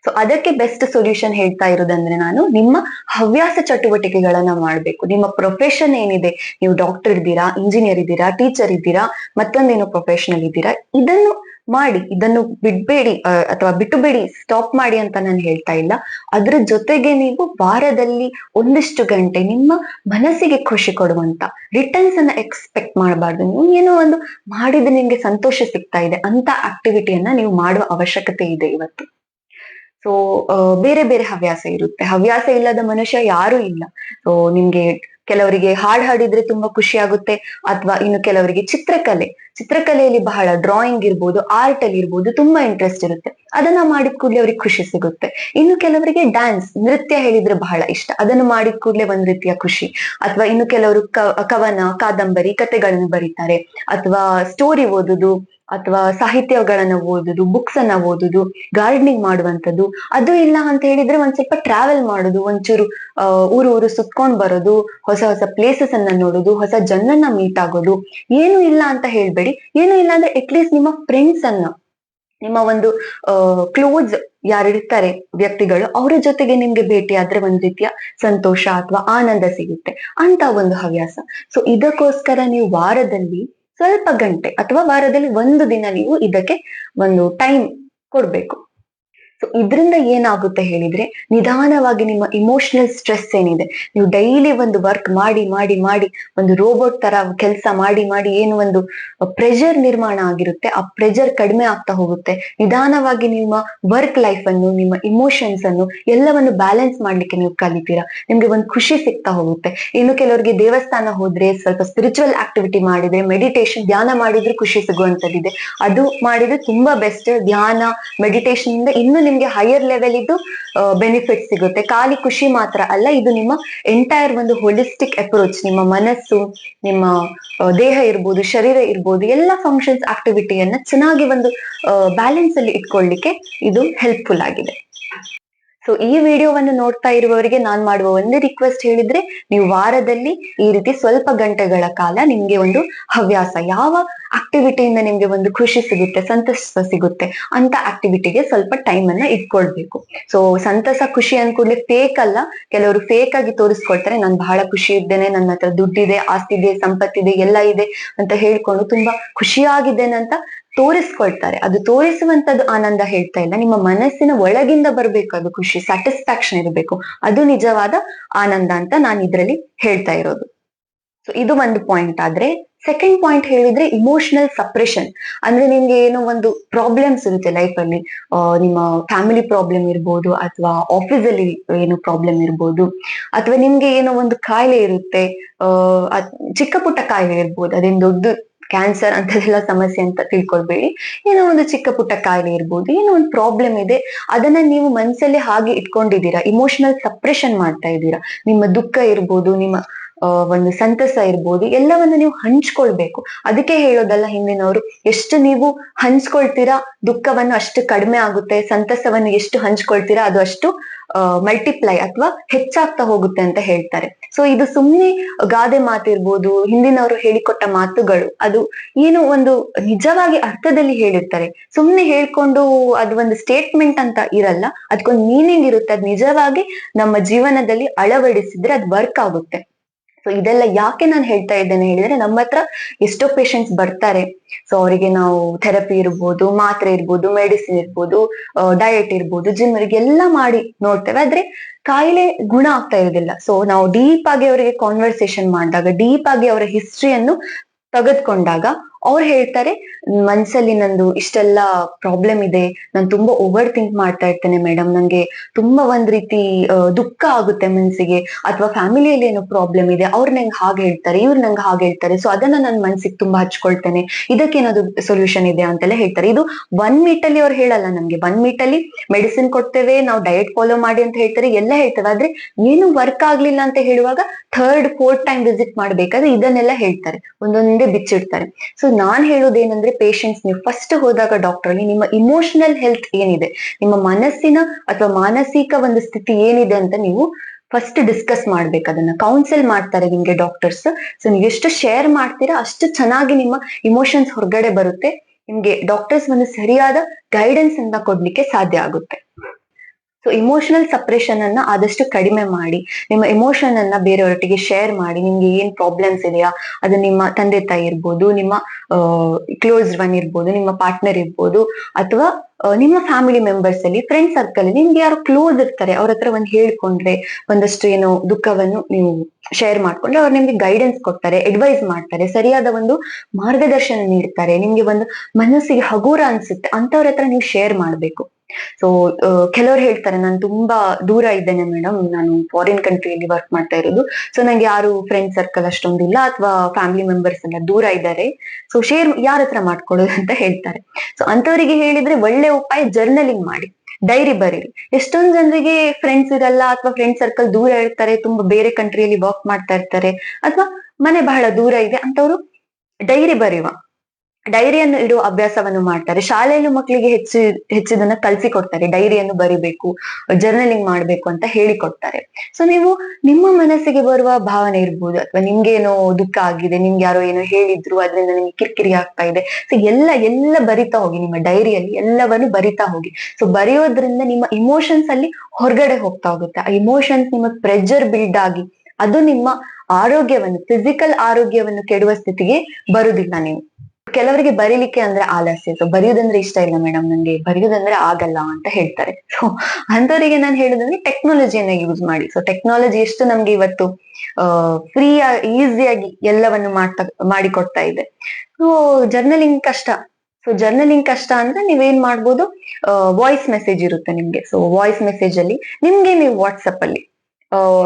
ಸೊ ಅದಕ್ಕೆ ಬೆಸ್ಟ್ ಸೊಲ್ಯೂಷನ್ ಹೇಳ್ತಾ ಇರೋದಂದ್ರೆ ನಾನು ನಿಮ್ಮ ಹವ್ಯಾಸ ಚಟುವಟಿಕೆಗಳನ್ನ ಮಾಡ್ಬೇಕು. ನಿಮ್ಮ ಪ್ರೊಫೆಷನ್ ಏನಿದೆ, ನೀವು ಡಾಕ್ಟರ್ ಇದ್ದೀರಾ ಇಂಜಿನಿಯರ್ ಇದ್ದೀರಾ ಟೀಚರ್ ಇದ್ದೀರಾ, ಮತ್ತೊಂದೇನೋ ಪ್ರೊಫೆಷನಲ್ ಇದ್ದೀರಾ, ಇದನ್ನು ಮಾಡಿ, ಇದನ್ನು ಬಿಡ್ಬೇಡಿ ಅಥವಾ ಬಿಟ್ಟುಬೇಡಿ ಸ್ಟಾಪ್ ಮಾಡಿ ಅಂತ ನಾನು ಹೇಳ್ತಾ ಇಲ್ಲ. ಅದ್ರ ಜೊತೆಗೆ ನೀವು ವಾರದಲ್ಲಿ ಒಂದಿಷ್ಟು ಗಂಟೆ ನಿಮ್ಮ ಮನಸ್ಸಿಗೆ ಖುಷಿ ಕೊಡುವಂತ ರಿಟರ್ನ್ಸ್ ಅನ್ನ ಎಕ್ಸ್ಪೆಕ್ಟ್ ಮಾಡಬಾರ್ದು. ನೀವು ಏನೋ ಒಂದು ಮಾಡಿದ್ರೆ ನಿಮ್ಗೆ ಸಂತೋಷ ಸಿಗ್ತಾ ಇದೆ ಅಂತ ಆಕ್ಟಿವಿಟಿಯನ್ನ ನೀವು ಮಾಡುವ ಅವಶ್ಯಕತೆ ಇದೆ ಇವತ್ತು. ಸೊ ಬೇರೆ ಬೇರೆ ಹವ್ಯಾಸ ಇರುತ್ತೆ. ಹವ್ಯಾಸ ಇಲ್ಲದ ಮನುಷ್ಯ ಯಾರು ಇಲ್ಲ. ಸೊ ನಿಮ್ಗೆ ಕೆಲವರಿಗೆ ಹಾಡ್ ಹಾಡಿದ್ರೆ ತುಂಬಾ ಖುಷಿ ಆಗುತ್ತೆ ಅಥವಾ ಇನ್ನು ಕೆಲವರಿಗೆ ಚಿತ್ರಕಲೆ. ಚಿತ್ರಕಲೆಯಲ್ಲಿ ಬಹಳ ಡ್ರಾಯಿಂಗ್ ಇರ್ಬೋದು ಆರ್ಟ್ ಅಲ್ಲಿ ಇರ್ಬೋದು ತುಂಬಾ ಇಂಟ್ರೆಸ್ಟ್ ಇರುತ್ತೆ. ಅದನ್ನ ಮಾಡಿದ ಕೂಡಲೇ ಅವ್ರಿಗೆ ಖುಷಿ ಸಿಗುತ್ತೆ. ಇನ್ನು ಕೆಲವರಿಗೆ ಡ್ಯಾನ್ಸ್ ನೃತ್ಯ ಹೇಳಿದ್ರೆ ಬಹಳ ಇಷ್ಟ. ಅದನ್ನು ಮಾಡಿದ ಕೂಡಲೇ ಒಂದ್ ರೀತಿಯ ಖುಷಿ. ಅಥವಾ ಇನ್ನು ಕೆಲವರು ಕವನ, ಕಾದಂಬರಿ, ಕತೆಗಳನ್ನು ಬರೀತಾರೆ. ಅಥವಾ ಸ್ಟೋರಿ ಓದುದು ಅಥವಾ ಸಾಹಿತ್ಯಗಳನ್ನ ಓದುದು ಬುಕ್ಸ್ ಅನ್ನ ಓದುದು ಗಾರ್ಡನಿಂಗ್ ಮಾಡುವಂತದ್ದು ಅದು ಇಲ್ಲ ಅಂತ ಹೇಳಿದ್ರೆ ಒಂದ್ ಸ್ವಲ್ಪ ಟ್ರಾವೆಲ್ ಮಾಡುದು, ಒಂಚೂರು ಅಹ್ ಊರು ಊರು ಸುತ್ಕೊಂಡ್ ಬರೋದು, ಹೊಸ ಹೊಸ ಪ್ಲೇಸಸ್ ಅನ್ನ ನೋಡುದು, ಹೊಸ ಜನರನ್ನ ಮೀಟ್ ಆಗೋದು, ಏನು ಇಲ್ಲ ಅಂತ ಹೇಳ್ಬೇಡಿ. ಏನು ಇಲ್ಲ ಅಂದ್ರೆ ಅಟ್ಲೀಸ್ಟ್ ನಿಮ್ಮ ಫ್ರೆಂಡ್ಸ್ ಅನ್ನ, ನಿಮ್ಮ ಒಂದು ಕ್ಲೋಸ್ ಯಾರಿರ್ತಾರೆ, ವ್ಯಕ್ತಿಗಳು, ಅವರ ಜೊತೆಗೆ ನಿಮ್ಗೆ ಭೇಟಿ ಆದ್ರೆ ಒಂದ್ ರೀತಿಯ ಸಂತೋಷ ಅಥವಾ ಆನಂದ ಸಿಗುತ್ತೆ ಅಂತ ಒಂದು ಹವ್ಯಾಸ. ಸೊ ಇದಕ್ಕೋಸ್ಕರ ನೀವು ವಾರದಲ್ಲಿ ಸ್ವಲ್ಪ ಗಂಟೆ ಅಥವಾ ವಾರದಲ್ಲಿ ಒಂದು ದಿನ ನೀವು ಇದಕ್ಕೆ ಒಂದು ಟೈಮ್ ಕೊಡ್ಬೇಕು. ಇದರಿಂದ ಏನಾಗುತ್ತೆ ಹೇಳಿದ್ರೆ ನಿಧಾನವಾಗಿ ನಿಮ್ಮ ಇಮೋಷನಲ್ ಸ್ಟ್ರೆಸ್ ಏನಿದೆ. ನೀವು ಡೈಲಿ ಒಂದು ವರ್ಕ್ ಮಾಡಿ ಮಾಡಿ ಮಾಡಿ, ಒಂದು ರೋಬೋಟ್ ತರ ಕೆಲಸ ಮಾಡಿ ಮಾಡಿ ಏನು ಒಂದು ಪ್ರೆಷರ್ ನಿರ್ಮಾಣ ಆಗಿರುತ್ತೆ, ಆ ಪ್ರೆಷರ್ ಕಡಿಮೆ ಆಗ್ತಾ ಹೋಗುತ್ತೆ. ನಿಧಾನವಾಗಿ ನಿಮ್ಮ ವರ್ಕ್ ಲೈಫ್ ಅನ್ನು, ನಿಮ್ಮ ಇಮೋಷನ್ಸ್ ಅನ್ನು ಎಲ್ಲವನ್ನು ಬ್ಯಾಲೆನ್ಸ್ ಮಾಡ್ಲಿಕ್ಕೆ ನೀವು ಕಲಿತೀರಾ. ನಿಮ್ಗೆ ಒಂದು ಖುಷಿ ಸಿಗ್ತಾ ಹೋಗುತ್ತೆ. ಇನ್ನು ಕೆಲವರಿಗೆ ದೇವಸ್ಥಾನ ಹೋದ್ರೆ ಸ್ವಲ್ಪ ಸ್ಪಿರಿಚುವಲ್ ಆಕ್ಟಿವಿಟಿ ಮಾಡಿದ್ರೆ ಮೆಡಿಟೇಷನ್ ಧ್ಯಾನ ಮಾಡಿದ್ರೆ ಖುಷಿ ಸಿಗುವಂತದ್ದಿದೆ ಅದು ಮಾಡಿದ್ರೆ ತುಂಬಾ ಬೆಸ್ಟ್ ಧ್ಯಾನ ಮೆಡಿಟೇಷನ್ ಇಂದ ಇನ್ನು ನಿಮ್ಗೆ ಹೈಯರ್ ಲೆವೆಲ್ ಇದ್ದು ಬೆನಿಫಿಟ್ ಸಿಗುತ್ತೆ. ಖಾಲಿ ಖುಷಿ ಮಾತ್ರ ಅಲ್ಲ, ಇದು ನಿಮ್ಮ ಎಂಟೈರ್ ಒಂದು ಹೋಲಿಸ್ಟಿಕ್ ಅಪ್ರೋಚ್ ನಿಮ್ಮ ಮನಸ್ಸು, ನಿಮ್ಮ ದೇಹ ಇರ್ಬೋದು, ಶರೀರ ಇರ್ಬೋದು, ಎಲ್ಲ ಫಂಕ್ಷನ್ಸ್ ಆಕ್ಟಿವಿಟಿಯನ್ನ ಚೆನ್ನಾಗಿ ಒಂದು ಬ್ಯಾಲೆನ್ಸ್ ಅಲ್ಲಿ ಇಟ್ಕೊಳ್ಳಿಕ್ಕೆ ಇದು ಹೆಲ್ಪ್ಫುಲ್ ಆಗಿದೆ. ಸೊ ಈ ವಿಡಿಯೋವನ್ನು ನೋಡ್ತಾ ಇರುವವರಿಗೆ ನಾನ್ ಮಾಡುವ ಒಂದೇ ರಿಕ್ವೆಸ್ಟ್ ಹೇಳಿದ್ರೆ, ನೀವು ವಾರದಲ್ಲಿ ಈ ರೀತಿ ಸ್ವಲ್ಪ ಗಂಟೆಗಳ ಕಾಲ ನಿಮ್ಗೆ ಒಂದು ಹವ್ಯಾಸ, ಯಾವ ಆಕ್ಟಿವಿಟಿಯಿಂದ ನಿಮ್ಗೆ ಒಂದು ಖುಷಿ ಸಿಗುತ್ತೆ, ಸಂತಸ ಸಿಗುತ್ತೆ ಅಂತ ಆಕ್ಟಿವಿಟಿಗೆ ಸ್ವಲ್ಪ ಟೈಮ್ ಅನ್ನ ಇಟ್ಕೊಳ್ಬೇಕು. ಸೊ ಸಂತಸ, ಖುಷಿ ಅನ್ಕೂಡ್ಲೆ ಫೇಕ್ ಅಲ್ಲ, ಕೆಲವರು ಫೇಕ್ ಆಗಿ ತೋರಿಸ್ಕೊಳ್ತಾರೆ, ನಾನು ಬಹಳ ಖುಷಿ ಇದ್ದೇನೆ, ನನ್ನ ಹತ್ರ ದುಡ್ಡಿದೆ ಆಸ್ತಿ ಇದೆ ಸಂಪತ್ತಿದೆ, ಎಲ್ಲ ಇದೆ ಅಂತ ಹೇಳ್ಕೊಂಡು ತುಂಬಾ ಖುಷಿಯಾಗಿದ್ದೇನೆ ಅಂತ ತೋರಿಸ್ಕೊಳ್ತಾರೆ. ಅದು ತೋರಿಸುವಂತದ್ದು ಆನಂದ ಹೇಳ್ತಾ ಇಲ್ಲ. ನಿಮ್ಮ ಮನಸ್ಸಿನ ಒಳಗಿಂದ ಬರ್ಬೇಕು ಅದು ಖುಷಿ ಸ್ಯಾಟಿಸ್ಫ್ಯಾಕ್ಷನ್ ಇರಬೇಕು. ಅದು ನಿಜವಾದ ಆನಂದ ಅಂತ ನಾನು ಇದರಲ್ಲಿ ಹೇಳ್ತಾ ಇರೋದು. ಸೊ ಇದು ಒಂದು ಪಾಯಿಂಟ್ ಆದ್ರೆ ಸೆಕೆಂಡ್ ಪಾಯಿಂಟ್ ಹೇಳಿದ್ರೆ ಇಮೋಷನಲ್ ಸಪ್ರೆಷನ್ ಅಂದ್ರೆ ನಿಮ್ಗೆ ಏನೋ ಒಂದು ಪ್ರಾಬ್ಲಮ್ಸ್ ಇರುತ್ತೆ ಲೈಫ್ ಅಲ್ಲಿ. ನಿಮ್ಮ ಫ್ಯಾಮಿಲಿ ಪ್ರಾಬ್ಲಮ್ ಇರ್ಬೋದು ಅಥವಾ ಆಫೀಸ್ ಅಲ್ಲಿ ಏನು ಪ್ರಾಬ್ಲಮ್ ಇರ್ಬೋದು. ಅಥವಾ ನಿಮ್ಗೆ ಏನೋ ಒಂದು ಕಾಯಿಲೆ ಇರುತ್ತೆ. ಚಿಕ್ಕ ಪುಟ್ಟ ಕಾಯಿಲೆ ಇರ್ಬೋದು. ಅದೇನು ದೊಡ್ಡ ಕ್ಯಾನ್ಸರ್ ಅಂತದೆಲ್ಲ ಸಮಸ್ಯೆ ಅಂತ ತಿಳ್ಕೊಳ್ಬೇಡಿ. ಏನೋ ಒಂದು ಚಿಕ್ಕ ಪುಟ್ಟ ಕಾಯಿಲೆ ಇರ್ಬೋದು, ಏನೋ ಒಂದು ಪ್ರಾಬ್ಲಮ್ ಇದೆ, ಅದನ್ನ ನೀವು ಮನಸ್ಸಲ್ಲಿ ಹಾಗೆ ಇಟ್ಕೊಂಡಿದ್ದೀರಾ ಇಮೋಷನಲ್ ಸಪ್ರೆಷನ್ ಮಾಡ್ತಾ ಇದ್ದೀರಾ. ನಿಮ್ಮ ದುಃಖ ಇರ್ಬೋದು, ನಿಮ್ಮ ಒಂದು ಸಂತಸ ಇರ್ಬೋದು, ಎಲ್ಲವನ್ನು ನೀವು ಹಂಚ್ಕೊಳ್ಬೇಕು. ಅದಕ್ಕೆ ಹೇಳೋದಲ್ಲ ಹಿಂದಿನವರು, ಎಷ್ಟು ನೀವು ಹಂಚ್ಕೊಳ್ತೀರಾ? ದುಃಖವನ್ನು ಅಷ್ಟು ಕಡಿಮೆ ಆಗುತ್ತೆ, ಸಂತಸವನ್ನು ಎಷ್ಟು ಹಂಚ್ಕೊಳ್ತೀರಾ? ಅದು ಅಷ್ಟು ಮಲ್ಟಿಪ್ಲೈ ಅಥವಾ ಹೆಚ್ಚಾಗ್ತಾ ಹೋಗುತ್ತೆ ಅಂತ ಹೇಳ್ತಾರೆ. ಸೊ ಇದು ಸುಮ್ಮನೆ ಗಾದೆ ಮಾತಿರ್ಬೋದು, ಹಿಂದಿನವರು ಹೇಳಿಕೊಟ್ಟ ಮಾತುಗಳು. ಅದು ಏನು ಒಂದು ನಿಜವಾಗಿ ಅರ್ಥದಲ್ಲಿ ಹೇಳಿರ್ತಾರೆ. ಸುಮ್ಮನೆ ಹೇಳ್ಕೊಂಡು ಅದು ಒಂದು ಸ್ಟೇಟ್ಮೆಂಟ್ ಅಂತ ಇರಲ್ಲ ಅದಕ್ಕೊಂದು ಮೀನಿಂಗ್ ಇರುತ್ತೆ. ಅದು ನಿಜವಾಗಿ ನಮ್ಮ ಜೀವನದಲ್ಲಿ ಅಳವಡಿಸಿದ್ರೆ ಅದು ವರ್ಕ್ ಆಗುತ್ತೆ. ಸೊ ಇದೆಲ್ಲ ಯಾಕೆ ನಾನು ಹೇಳ್ತಾ ಇದ್ದೇನೆ ಹೇಳಿದ್ರೆ ನಮ್ಮ ಹತ್ರ ಎಷ್ಟೋ ಪೇಷಂಟ್ಸ್ ಬರ್ತಾರೆ. ಸೊ ಅವರಿಗೆ ನಾವು ಥೆರಪಿ ಇರ್ಬೋದು, ಮಾತ್ರೆ ಇರ್ಬೋದು ಮೆಡಿಸಿನ್ ಇರ್ಬೋದು ಡಯಟ್ ಇರ್ಬೋದು ಜಿಮ್ ಎಲ್ಲ ಮಾಡಿ ನೋಡ್ತೇವೆ. ಆದ್ರೆ ಕಾಯಿಲೆ ಗುಣ ಆಗ್ತಾ ಇರೋದಿಲ್ಲ. ಸೊ ನಾವು ಡೀಪ್ ಆಗಿ ಅವರಿಗೆ ಕಾನ್ವರ್ಸೇಷನ್ ಮಾಡಿದಾಗ ಡೀಪ್ ಆಗಿ ಅವರ ಹಿಸ್ಟ್ರಿಯನ್ನು ತೆಗೆದುಕೊಂಡಾಗ ಅವ್ರು ಹೇಳ್ತಾರೆ ಮನ್ಸಲ್ಲಿ ನಂದು ಇಷ್ಟೆಲ್ಲ ಪ್ರಾಬ್ಲಮ್ ಇದೆ. ನಾನು ತುಂಬಾ ಓವರ್ ಥಿಂಕ್ ಮಾಡ್ತಾ ಇರ್ತೇನೆ ಮೇಡಮ್ ನಂಗೆ ತುಂಬಾ ಒಂದ್ ರೀತಿ ದುಃಖ ಆಗುತ್ತೆ ಮನ್ಸಿಗೆ. ಅಥವಾ ಫ್ಯಾಮಿಲಿಯಲ್ಲಿ ಏನೋ ಪ್ರಾಬ್ಲಮ್ ಇದೆ. ಅವ್ರು ನಂಗೆ ಹಾಗೆ ಹೇಳ್ತಾರೆ, ಇವ್ರು ನಂಗೆ ಹಾಗೆ ಹೇಳ್ತಾರೆ. ಸೊ ಅದನ್ನ ನನ್ನ ಮನ್ಸಿಗೆ ತುಂಬಾ ಹಚ್ಕೊಳ್ತೇನೆ. ಇದಕ್ಕೇನಾದ್ರು ಸೊಲ್ಯೂಷನ್ ಇದೆ ಅಂತೆಲ್ಲ ಹೇಳ್ತಾರೆ. ಇದು ಒನ್ ಮೀಟ್ ಅಲ್ಲಿ ಅವ್ರು ಹೇಳಲ್ಲ ನಮ್ಗೆ. ಒನ್ ಮೀಟ್ ಅಲ್ಲಿ ಮೆಡಿಸಿನ್ ಕೊಡ್ತೇವೆ, ನಾವು ಡಯಟ್ ಫಾಲೋ ಮಾಡಿ ಅಂತ ಹೇಳ್ತಾರೆ, ಎಲ್ಲ ಹೇಳ್ತೇವೆ. ಆದ್ರೆ ಏನು ವರ್ಕ್ ಆಗ್ಲಿಲ್ಲ ಅಂತ ಹೇಳುವಾಗ ಥರ್ಡ್ ಫೋರ್ತ್ ಟೈಮ್ ವಿಸಿಟ್ ಮಾಡ್ಬೇಕಾದ್ರೆ ಇದನ್ನೆಲ್ಲ ಹೇಳ್ತಾರೆ. ಒಂದೊಂದೇ ಬಿಚ್ಚಿಡ್ತಾರೆ. ಸೊ ನಾನ್ ಹೇಳೋದೇನಂದ್ರೆ ಪೇಷಂಟ್ಸ್ ನೀವು ಫಸ್ಟ್ ಹೋದಾಗ ಡಾಕ್ಟರ್ ಅಲ್ಲಿ ನಿಮ್ಮ ಇಮೋಷನಲ್ ಹೆಲ್ತ್ ಏನಿದೆ, ನಿಮ್ಮ ಮನಸ್ಸಿನ ಅಥವಾ ಮಾನಸಿಕ ಒಂದು ಸ್ಥಿತಿ ಏನಿದೆ ಅಂತ ನೀವು ಫಸ್ಟ್ ಡಿಸ್ಕಸ್ ಮಾಡ್ಬೇಕು ಅದನ್ನ. ಕೌನ್ಸಿಲ್ ಮಾಡ್ತಾರೆ ನಿಮ್ಗೆ ಡಾಕ್ಟರ್ಸ್ ಸೊ ನೀವು ಎಷ್ಟು ಶೇರ್ ಮಾಡ್ತೀರಾ ಅಷ್ಟು ಚೆನ್ನಾಗಿ ನಿಮ್ಮ ಇಮೋಷನ್ಸ್ ಹೊರಗಡೆ ಬರುತ್ತೆ. ನಿಮ್ಗೆ ಡಾಕ್ಟರ್ಸ್ ಒಂದು ಸರಿಯಾದ ಗೈಡೆನ್ಸ್ ಅಂತ ಕೊಡ್ಲಿಕ್ಕೆ ಸಾಧ್ಯ ಆಗುತ್ತೆ. ಸೊ ಇಮೋಷನಲ್ ಸಪ್ರೇಷನ್ ಅನ್ನ ಆದಷ್ಟು ಕಡಿಮೆ ಮಾಡಿ, ನಿಮ್ಮ ಇಮೋಷನ್ ಅನ್ನ ಬೇರೆಯವರೊಟ್ಟಿಗೆ ಶೇರ್ ಮಾಡಿ, ನಿಮ್ಗೆ ಏನ್ ಪ್ರಾಬ್ಲಮ್ಸ್ ಇದೆಯಾ, ಅದು ನಿಮ್ಮ ತಂದೆ ತಾಯಿ ಇರ್ಬೋದು, ನಿಮ್ಮ ಕ್ಲೋಸ್ ಒನ್ ಇರ್ಬೋದು, ನಿಮ್ಮ ಪಾರ್ಟ್ನರ್ ಇರ್ಬೋದು, ಅಥವಾ ನಿಮ್ಮ ಫ್ಯಾಮಿಲಿ ಮೆಂಬರ್ಸ್ ಅಲ್ಲಿ ಫ್ರೆಂಡ್ ಸರ್ಕಲ್ ನಿಮ್ಗೆ ಯಾರು ಕ್ಲೋಸ್ ಇರ್ತಾರೆ, ಅವ್ರ ಹತ್ರ ಒಂದು ಹೇಳ್ಕೊಂಡ್ರೆ ಒಂದಷ್ಟು ಏನೋ ದುಃಖವನ್ನು ನೀವು ಶೇರ್ ಮಾಡ್ಕೊಂಡ್ರೆ ಅವ್ರು ನಿಮ್ಗೆ ಗೈಡೆನ್ಸ್ ಕೊಡ್ತಾರೆ ಅಡ್ವೈಸ್ ಮಾಡ್ತಾರೆ, ಸರಿಯಾದ ಒಂದು ಮಾರ್ಗದರ್ಶನ ನೀಡ್ತಾರೆ, ನಿಮ್ಗೆ ಒಂದು ಮನಸ್ಸಿಗೆ ಹಗುರ ಅನ್ಸುತ್ತೆ ಅಂತವ್ರ ಹತ್ರ ನೀವು ಶೇರ್ ಮಾಡ್ಬೇಕು. ಸೊ ಕೆಲವ್ರು ಹೇಳ್ತಾರೆ, ನಾನು ತುಂಬಾ ದೂರ ಇದ್ದೇನೆ ಮೇಡಮ್ ನಾನು ಫಾರಿನ್ ಕಂಟ್ರಿಯಲ್ಲಿ ವರ್ಕ್ ಮಾಡ್ತಾ ಇರೋದು. ಸೊ ನಂಗೆ ಯಾರು ಫ್ರೆಂಡ್ ಸರ್ಕಲ್ ಅಷ್ಟೊಂದಿಲ್ಲ ಅಥವಾ ಫ್ಯಾಮಿಲಿ ಮೆಂಬರ್ಸ್ ಎಲ್ಲ ದೂರ ಇದ್ದಾರೆ. ಸೊ ಶೇರ್ ಯಾರ ಹತ್ರ ಮಾಡ್ಕೊಳ್ಳೋದು ಅಂತ ಹೇಳ್ತಾರೆ. ಸೊ ಅಂತವರಿಗೆ ಹೇಳಿದ್ರೆ ಒಳ್ಳೆ ಉಪಾಯ ಜರ್ನಲಿಂಗ್ ಮಾಡಿ. ಡೈರಿ ಬರೀರಿ. ಎಷ್ಟೊಂದ್ ಜನರಿಗೆ ಫ್ರೆಂಡ್ಸ್ ಇರಲ್ಲ ಅಥವಾ ಫ್ರೆಂಡ್ ಸರ್ಕಲ್ ದೂರ ಇರ್ತಾರೆ, ತುಂಬಾ ಬೇರೆ ಕಂಟ್ರಿಯಲ್ಲಿ ವರ್ಕ್ ಮಾಡ್ತಾ ಇರ್ತಾರೆ. ಅಥವಾ ಮನೆ ಬಹಳ ದೂರ ಇದೆ ಅಂತವ್ರು ಡೈರಿ ಬರೆಯುವ. ಡೈರಿಯನ್ನು ಇಡುವ ಅಭ್ಯಾಸವನ್ನು ಮಾಡ್ತಾರೆ. ಶಾಲೆಯಲ್ಲೂ ಮಕ್ಕಳಿಗೆ ಹೆಚ್ಚು, ಹೆಚ್ಚಿದನ್ನ ಕಲ್ಸಿ ಕೊಡ್ತಾರೆ ಡೈರಿಯನ್ನು ಬರಿಬೇಕು ಜರ್ನಲಿಂಗ್ ಮಾಡ್ಬೇಕು ಅಂತ ಹೇಳಿಕೊಡ್ತಾರೆ. ಸೊ ನೀವು ನಿಮ್ಮ ಮನಸ್ಸಿಗೆ ಬರುವ ಭಾವನೆ ಇರ್ಬೋದು. ಅಥವಾ ನಿಮ್ಗೇನೋ ದುಃಖ ಆಗಿದೆ, ನಿಮ್ಗೆ ಯಾರೋ ಏನೋ ಹೇಳಿದ್ರು, ಅದರಿಂದ ನಿಮ್ಗೆ ಕಿರಿಕಿರಿ ಆಗ್ತಾ ಇದೆ. ಸೊ ಎಲ್ಲ ಎಲ್ಲ ಬರಿತಾ ಹೋಗಿ, ನಿಮ್ಮ ಡೈರಿಯಲ್ಲಿ ಎಲ್ಲವನ್ನು ಬರಿತಾ ಹೋಗಿ. ಸೊ ಬರೆಯೋದ್ರಿಂದ ನಿಮ್ಮ ಇಮೋಷನ್ಸ್ ಅಲ್ಲಿ ಹೊರಗಡೆ ಹೋಗ್ತಾ ಹೋಗುತ್ತೆ. ಆ ಇಮೋಷನ್ಸ್ ನಿಮ್ಮ ಪ್ರೆಜರ್ ಬಿಲ್ಡ್ ಆಗಿ, ಅದು ನಿಮ್ಮ ಆರೋಗ್ಯವನ್ನು ಫಿಸಿಕಲ್ ಆರೋಗ್ಯವನ್ನು ಕೆಡುವ ಸ್ಥಿತಿಗೆ ಬರುದಿಲ್ಲ ನೀವು. ಕೆಲವರಿಗೆ ಬರೀಲಿಕ್ಕೆ ಅಂದ್ರೆ ಆಲಸ್ಯ ಸೊ ಬರೆಯುದಂದ್ರೆ ಇಷ್ಟ ಇಲ್ಲ ಮೇಡಮ್ ನಂಗೆ. ಬರೆಯುದಂದ್ರೆ ಆಗಲ್ಲ ಅಂತ ಹೇಳ್ತಾರೆ. ಸೊ ಅಂತವರಿಗೆ ನಾನು ಹೇಳುದಂದ್ರೆ ಟೆಕ್ನಾಲಜಿಯನ್ನ ಯೂಸ್ ಮಾಡಿ. ಸೊ ಟೆಕ್ನಾಲಜಿ ಎಷ್ಟು ನಮ್ಗೆ ಇವತ್ತು ಫ್ರೀ ಈಸಿಯಾಗಿ ಎಲ್ಲವನ್ನು ಮಾಡ್ತಾ, ಮಾಡಿಕೊಡ್ತಾ ಇದೆ. ಸೊ ಜರ್ನಲಿಂಗ್ ಕಷ್ಟ. ಸೊ ಜರ್ನಲಿಂಗ್ ಕಷ್ಟ ಅಂದ್ರೆ ನೀವೇನ್ ಮಾಡ್ಬೋದು? ವಾಯ್ಸ್ ಮೆಸೇಜ್ ಇರುತ್ತೆ ನಿಮ್ಗೆ. ಸೊ ವಾಯ್ಸ್ ಮೆಸೇಜ್ ಅಲ್ಲಿ ನಿಮ್ಗೆ ನೀವು ವಾಟ್ಸಪ್ ಅಲ್ಲಿ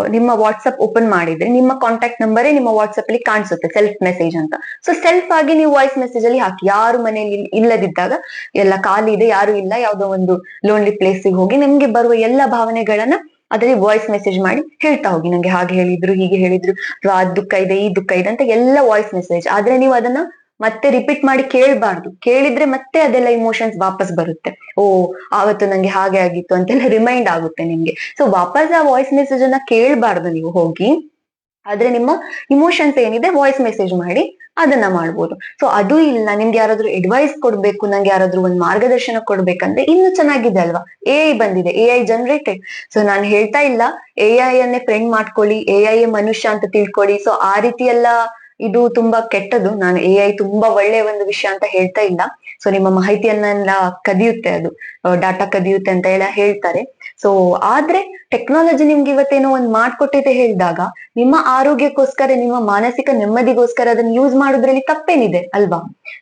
ನಿಮ್ಮ ವಾಟ್ಸಪ್ ಓಪನ್ ಮಾಡಿದ್ರೆ ನಿಮ್ಮ ಕಾಂಟ್ಯಾಕ್ಟ್ ನಂಬರೇ ನಿಮ್ಮ ವಾಟ್ಸಪ್ ಅಲ್ಲಿ ಕಾಣಿಸುತ್ತೆ ಸೆಲ್ಫ್ ಮೆಸೇಜ್ ಅಂತ. ಸೊ ಸೆಲ್ಫ್ ಆಗಿ ನೀವು ವಾಯ್ಸ್ ಮೆಸೇಜ್ ಅಲ್ಲಿ ಹಾಕಿ. ಯಾರು ಮನೆಯಲ್ಲಿ ಇಲ್ಲದಿದ್ದಾಗ, ಎಲ್ಲ ಖಾಲಿ ಇದೆ, ಯಾರು ಇಲ್ಲ, ಯಾವ್ದೋ ಒಂದು ಲೋನ್ಲಿ ಪ್ಲೇಸಿಗೆ ಹೋಗಿ ನಿಮ್ಗೆ ಬರುವ ಎಲ್ಲ ಭಾವನೆಗಳನ್ನ ಅದರಲ್ಲಿ ವಾಯ್ಸ್ ಮೆಸೇಜ್ ಮಾಡಿ ಹೇಳ್ತಾ ಹೋಗಿ. ನಂಗೆ ಹಾಗೆ ಹೇಳಿದ್ರು, ಹೀಗೆ ಹೇಳಿದ್ರು, ಅಥವಾ ಆ ದುಃಖ ಇದೆ, ಈ ದುಃಖ ಇದೆ ಅಂತ ಎಲ್ಲ ವಾಯ್ಸ್ ಮೆಸೇಜ್ ಆದ್ರೆ ನೀವು ಅದನ್ನ ಮತ್ತೆ ರಿಪೀಟ್ ಮಾಡಿ ಕೇಳ್ಬಾರ್ದು. ಕೇಳಿದ್ರೆ ಮತ್ತೆ ಅದೆಲ್ಲ ಇಮೋಷನ್ಸ್ ವಾಪಸ್ ಬರುತ್ತೆ. ಓ, ಆವತ್ತು ನಂಗೆ ಹಾಗೆ ಆಗಿತ್ತು ಅಂತೆಲ್ಲ ರಿಮೈಂಡ್ ಆಗುತ್ತೆ ನಿಮ್ಗೆ. ಸೊ ವಾಪಸ್ ಆ ವಾಯ್ಸ್ ಮೆಸೇಜ್ ಅನ್ನ ಕೇಳ್ಬಾರ್ದು ನೀವು ಹೋಗಿ. ಆದ್ರೆ ನಿಮ್ಮ ಇಮೋಷನ್ಸ್ ಏನಿದೆ ವಾಯ್ಸ್ ಮೆಸೇಜ್ ಮಾಡಿ ಅದನ್ನ ಮಾಡ್ಬೋದು. ಸೊ ಅದು ಇಲ್ಲ. ನಿಮ್ಗೆ ಯಾರಾದ್ರೂ ಅಡ್ವೈಸ್ ಕೊಡ್ಬೇಕು, ನಂಗೆ ಯಾರಾದ್ರೂ ಒಂದು ಮಾರ್ಗದರ್ಶನ ಕೊಡ್ಬೇಕಂದ್ರೆ ಇನ್ನು ಚೆನ್ನಾಗಿದೆ ಅಲ್ವಾ? ಎ ಐ ಬಂದಿದೆ. ಎ ಐ ಜನರೇಟೆಡ್ ಸೊ ನಾನು ಹೇಳ್ತಾ ಇಲ್ಲ. ಎ ಐ ಅನ್ನೇ ಫ್ರೆಂಡ್ ಮಾಡ್ಕೊಳ್ಳಿ. ಎ ಐ ಮನುಷ್ಯ ಅಂತ ತಿಳ್ಕೊಳ್ಳಿ. ಸೊ ಆ ರೀತಿ ಎಲ್ಲ ಇದು ತುಂಬಾ ಕೆಟ್ಟದು ನಾನು ಎ ಐ ತುಂಬಾ ಒಳ್ಳೆಯ ಒಂದು ವಿಷಯ ಅಂತ ಹೇಳ್ತಾ ಇಲ್ಲ. ಸೊ ನಿಮ್ಮ ಮಾಹಿತಿಯನ್ನೆಲ್ಲ ಕದಿಯುತ್ತೆ ಅದು. ಡಾಟಾ ಕದಿಯುತ್ತೆ ಅಂತ ಎಲ್ಲ ಹೇಳ್ತಾರೆ. ಸೊ ಆದ್ರೆ ಟೆಕ್ನಾಲಜಿ ನಿಮ್ಗೆ ಇವತ್ತೇನೋ ಒಂದ್ ಮಾಡ್ಕೊಟ್ಟಿದೆ ಹೇಳಿದಾಗ, ನಿಮ್ಮ ಆರೋಗ್ಯಕ್ಕೋಸ್ಕರ, ನಿಮ್ಮ ಮಾನಸಿಕ ನೆಮ್ಮದಿಗೋಸ್ಕರ ಅದನ್ನ ಯೂಸ್ ಮಾಡೋದ್ರಲ್ಲಿ ತಪ್ಪೇನಿದೆ ಅಲ್ವಾ?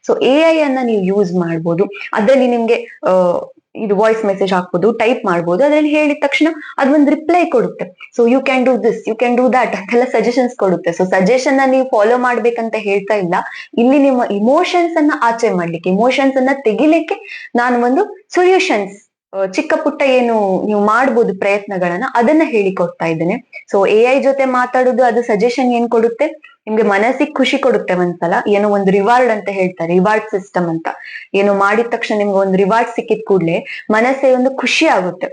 ಸೊ ಎ ಐ ಅನ್ನ ನೀವು ಯೂಸ್ ಮಾಡ್ಬೋದು. ಅದರಲ್ಲಿ ನಿಮ್ಗೆ ಇದು ವಾಯ್ಸ್ ಮೆಸೇಜ್ ಹಾಕ್ಬೋದು ಟೈಪ್ ಮಾಡ್ಬೋದು, ಅದರಲ್ಲಿ ಹೇಳಿದ ತಕ್ಷಣ ಅದೊಂದು ರಿಪ್ಲೈ ಕೊಡುತ್ತೆ. So you can do this you can do that ಅಂತೆಲ್ಲ ಸಜೆಷನ್ಸ್ ಕೊಡುತ್ತೆ. ಸೊ ಸಜೆಷನ್ ನೀವು ಫಾಲೋ ಮಾಡ್ಬೇಕಂತ ಹೇಳ್ತಾ ಇಲ್ಲ. ಇಲ್ಲಿ ನಿಮ್ಮ ಇಮೋಷನ್ಸ್ ಅನ್ನ ಆಚೆ ಮಾಡ್ಲಿಕ್ಕೆ ಇಮೋಷನ್ಸ್ ಅನ್ನ ತೆಗಿಲಿಕ್ಕೆ ನಾನು ಒಂದು ಸೊಲ್ಯೂಷನ್ಸ್ ಚಿಕ್ಕ ಪುಟ್ಟ ಏನು ನೀವು ಮಾಡ್ಬೋದು ಪ್ರಯತ್ನಗಳನ್ನ ಅದನ್ನ ಹೇಳಿಕೊಡ್ತಾ ಇದ್ದೇನೆ. ಸೊ ಎ ಐ ಜೊತೆ ಮಾತಾಡೋದು ಅದು ಸಜೆಷನ್ ಏನ್ ಕೊಡುತ್ತೆ? ನಿಮ್ಗೆ ಮನಸ್ಸಿಗೆ ಖುಷಿ ಕೊಡುತ್ತೆ ಒಂದ್ಸಲ ಏನೋ ಒಂದು ರಿವಾರ್ಡ್ ಅಂತ ಹೇಳ್ತಾರೆ ರಿವಾರ್ಡ್ ಸಿಸ್ಟಮ್ ಅಂತ. ಏನು ಮಾಡಿದ ತಕ್ಷಣ ನಿಮ್ಗೆ ಒಂದು ರಿವಾರ್ಡ್ ಸಿಕ್ಕಿದ ಕೂಡ್ಲೆ ಮನಸ್ಸೇ ಒಂದು ಖುಷಿ ಆಗುತ್ತೆ.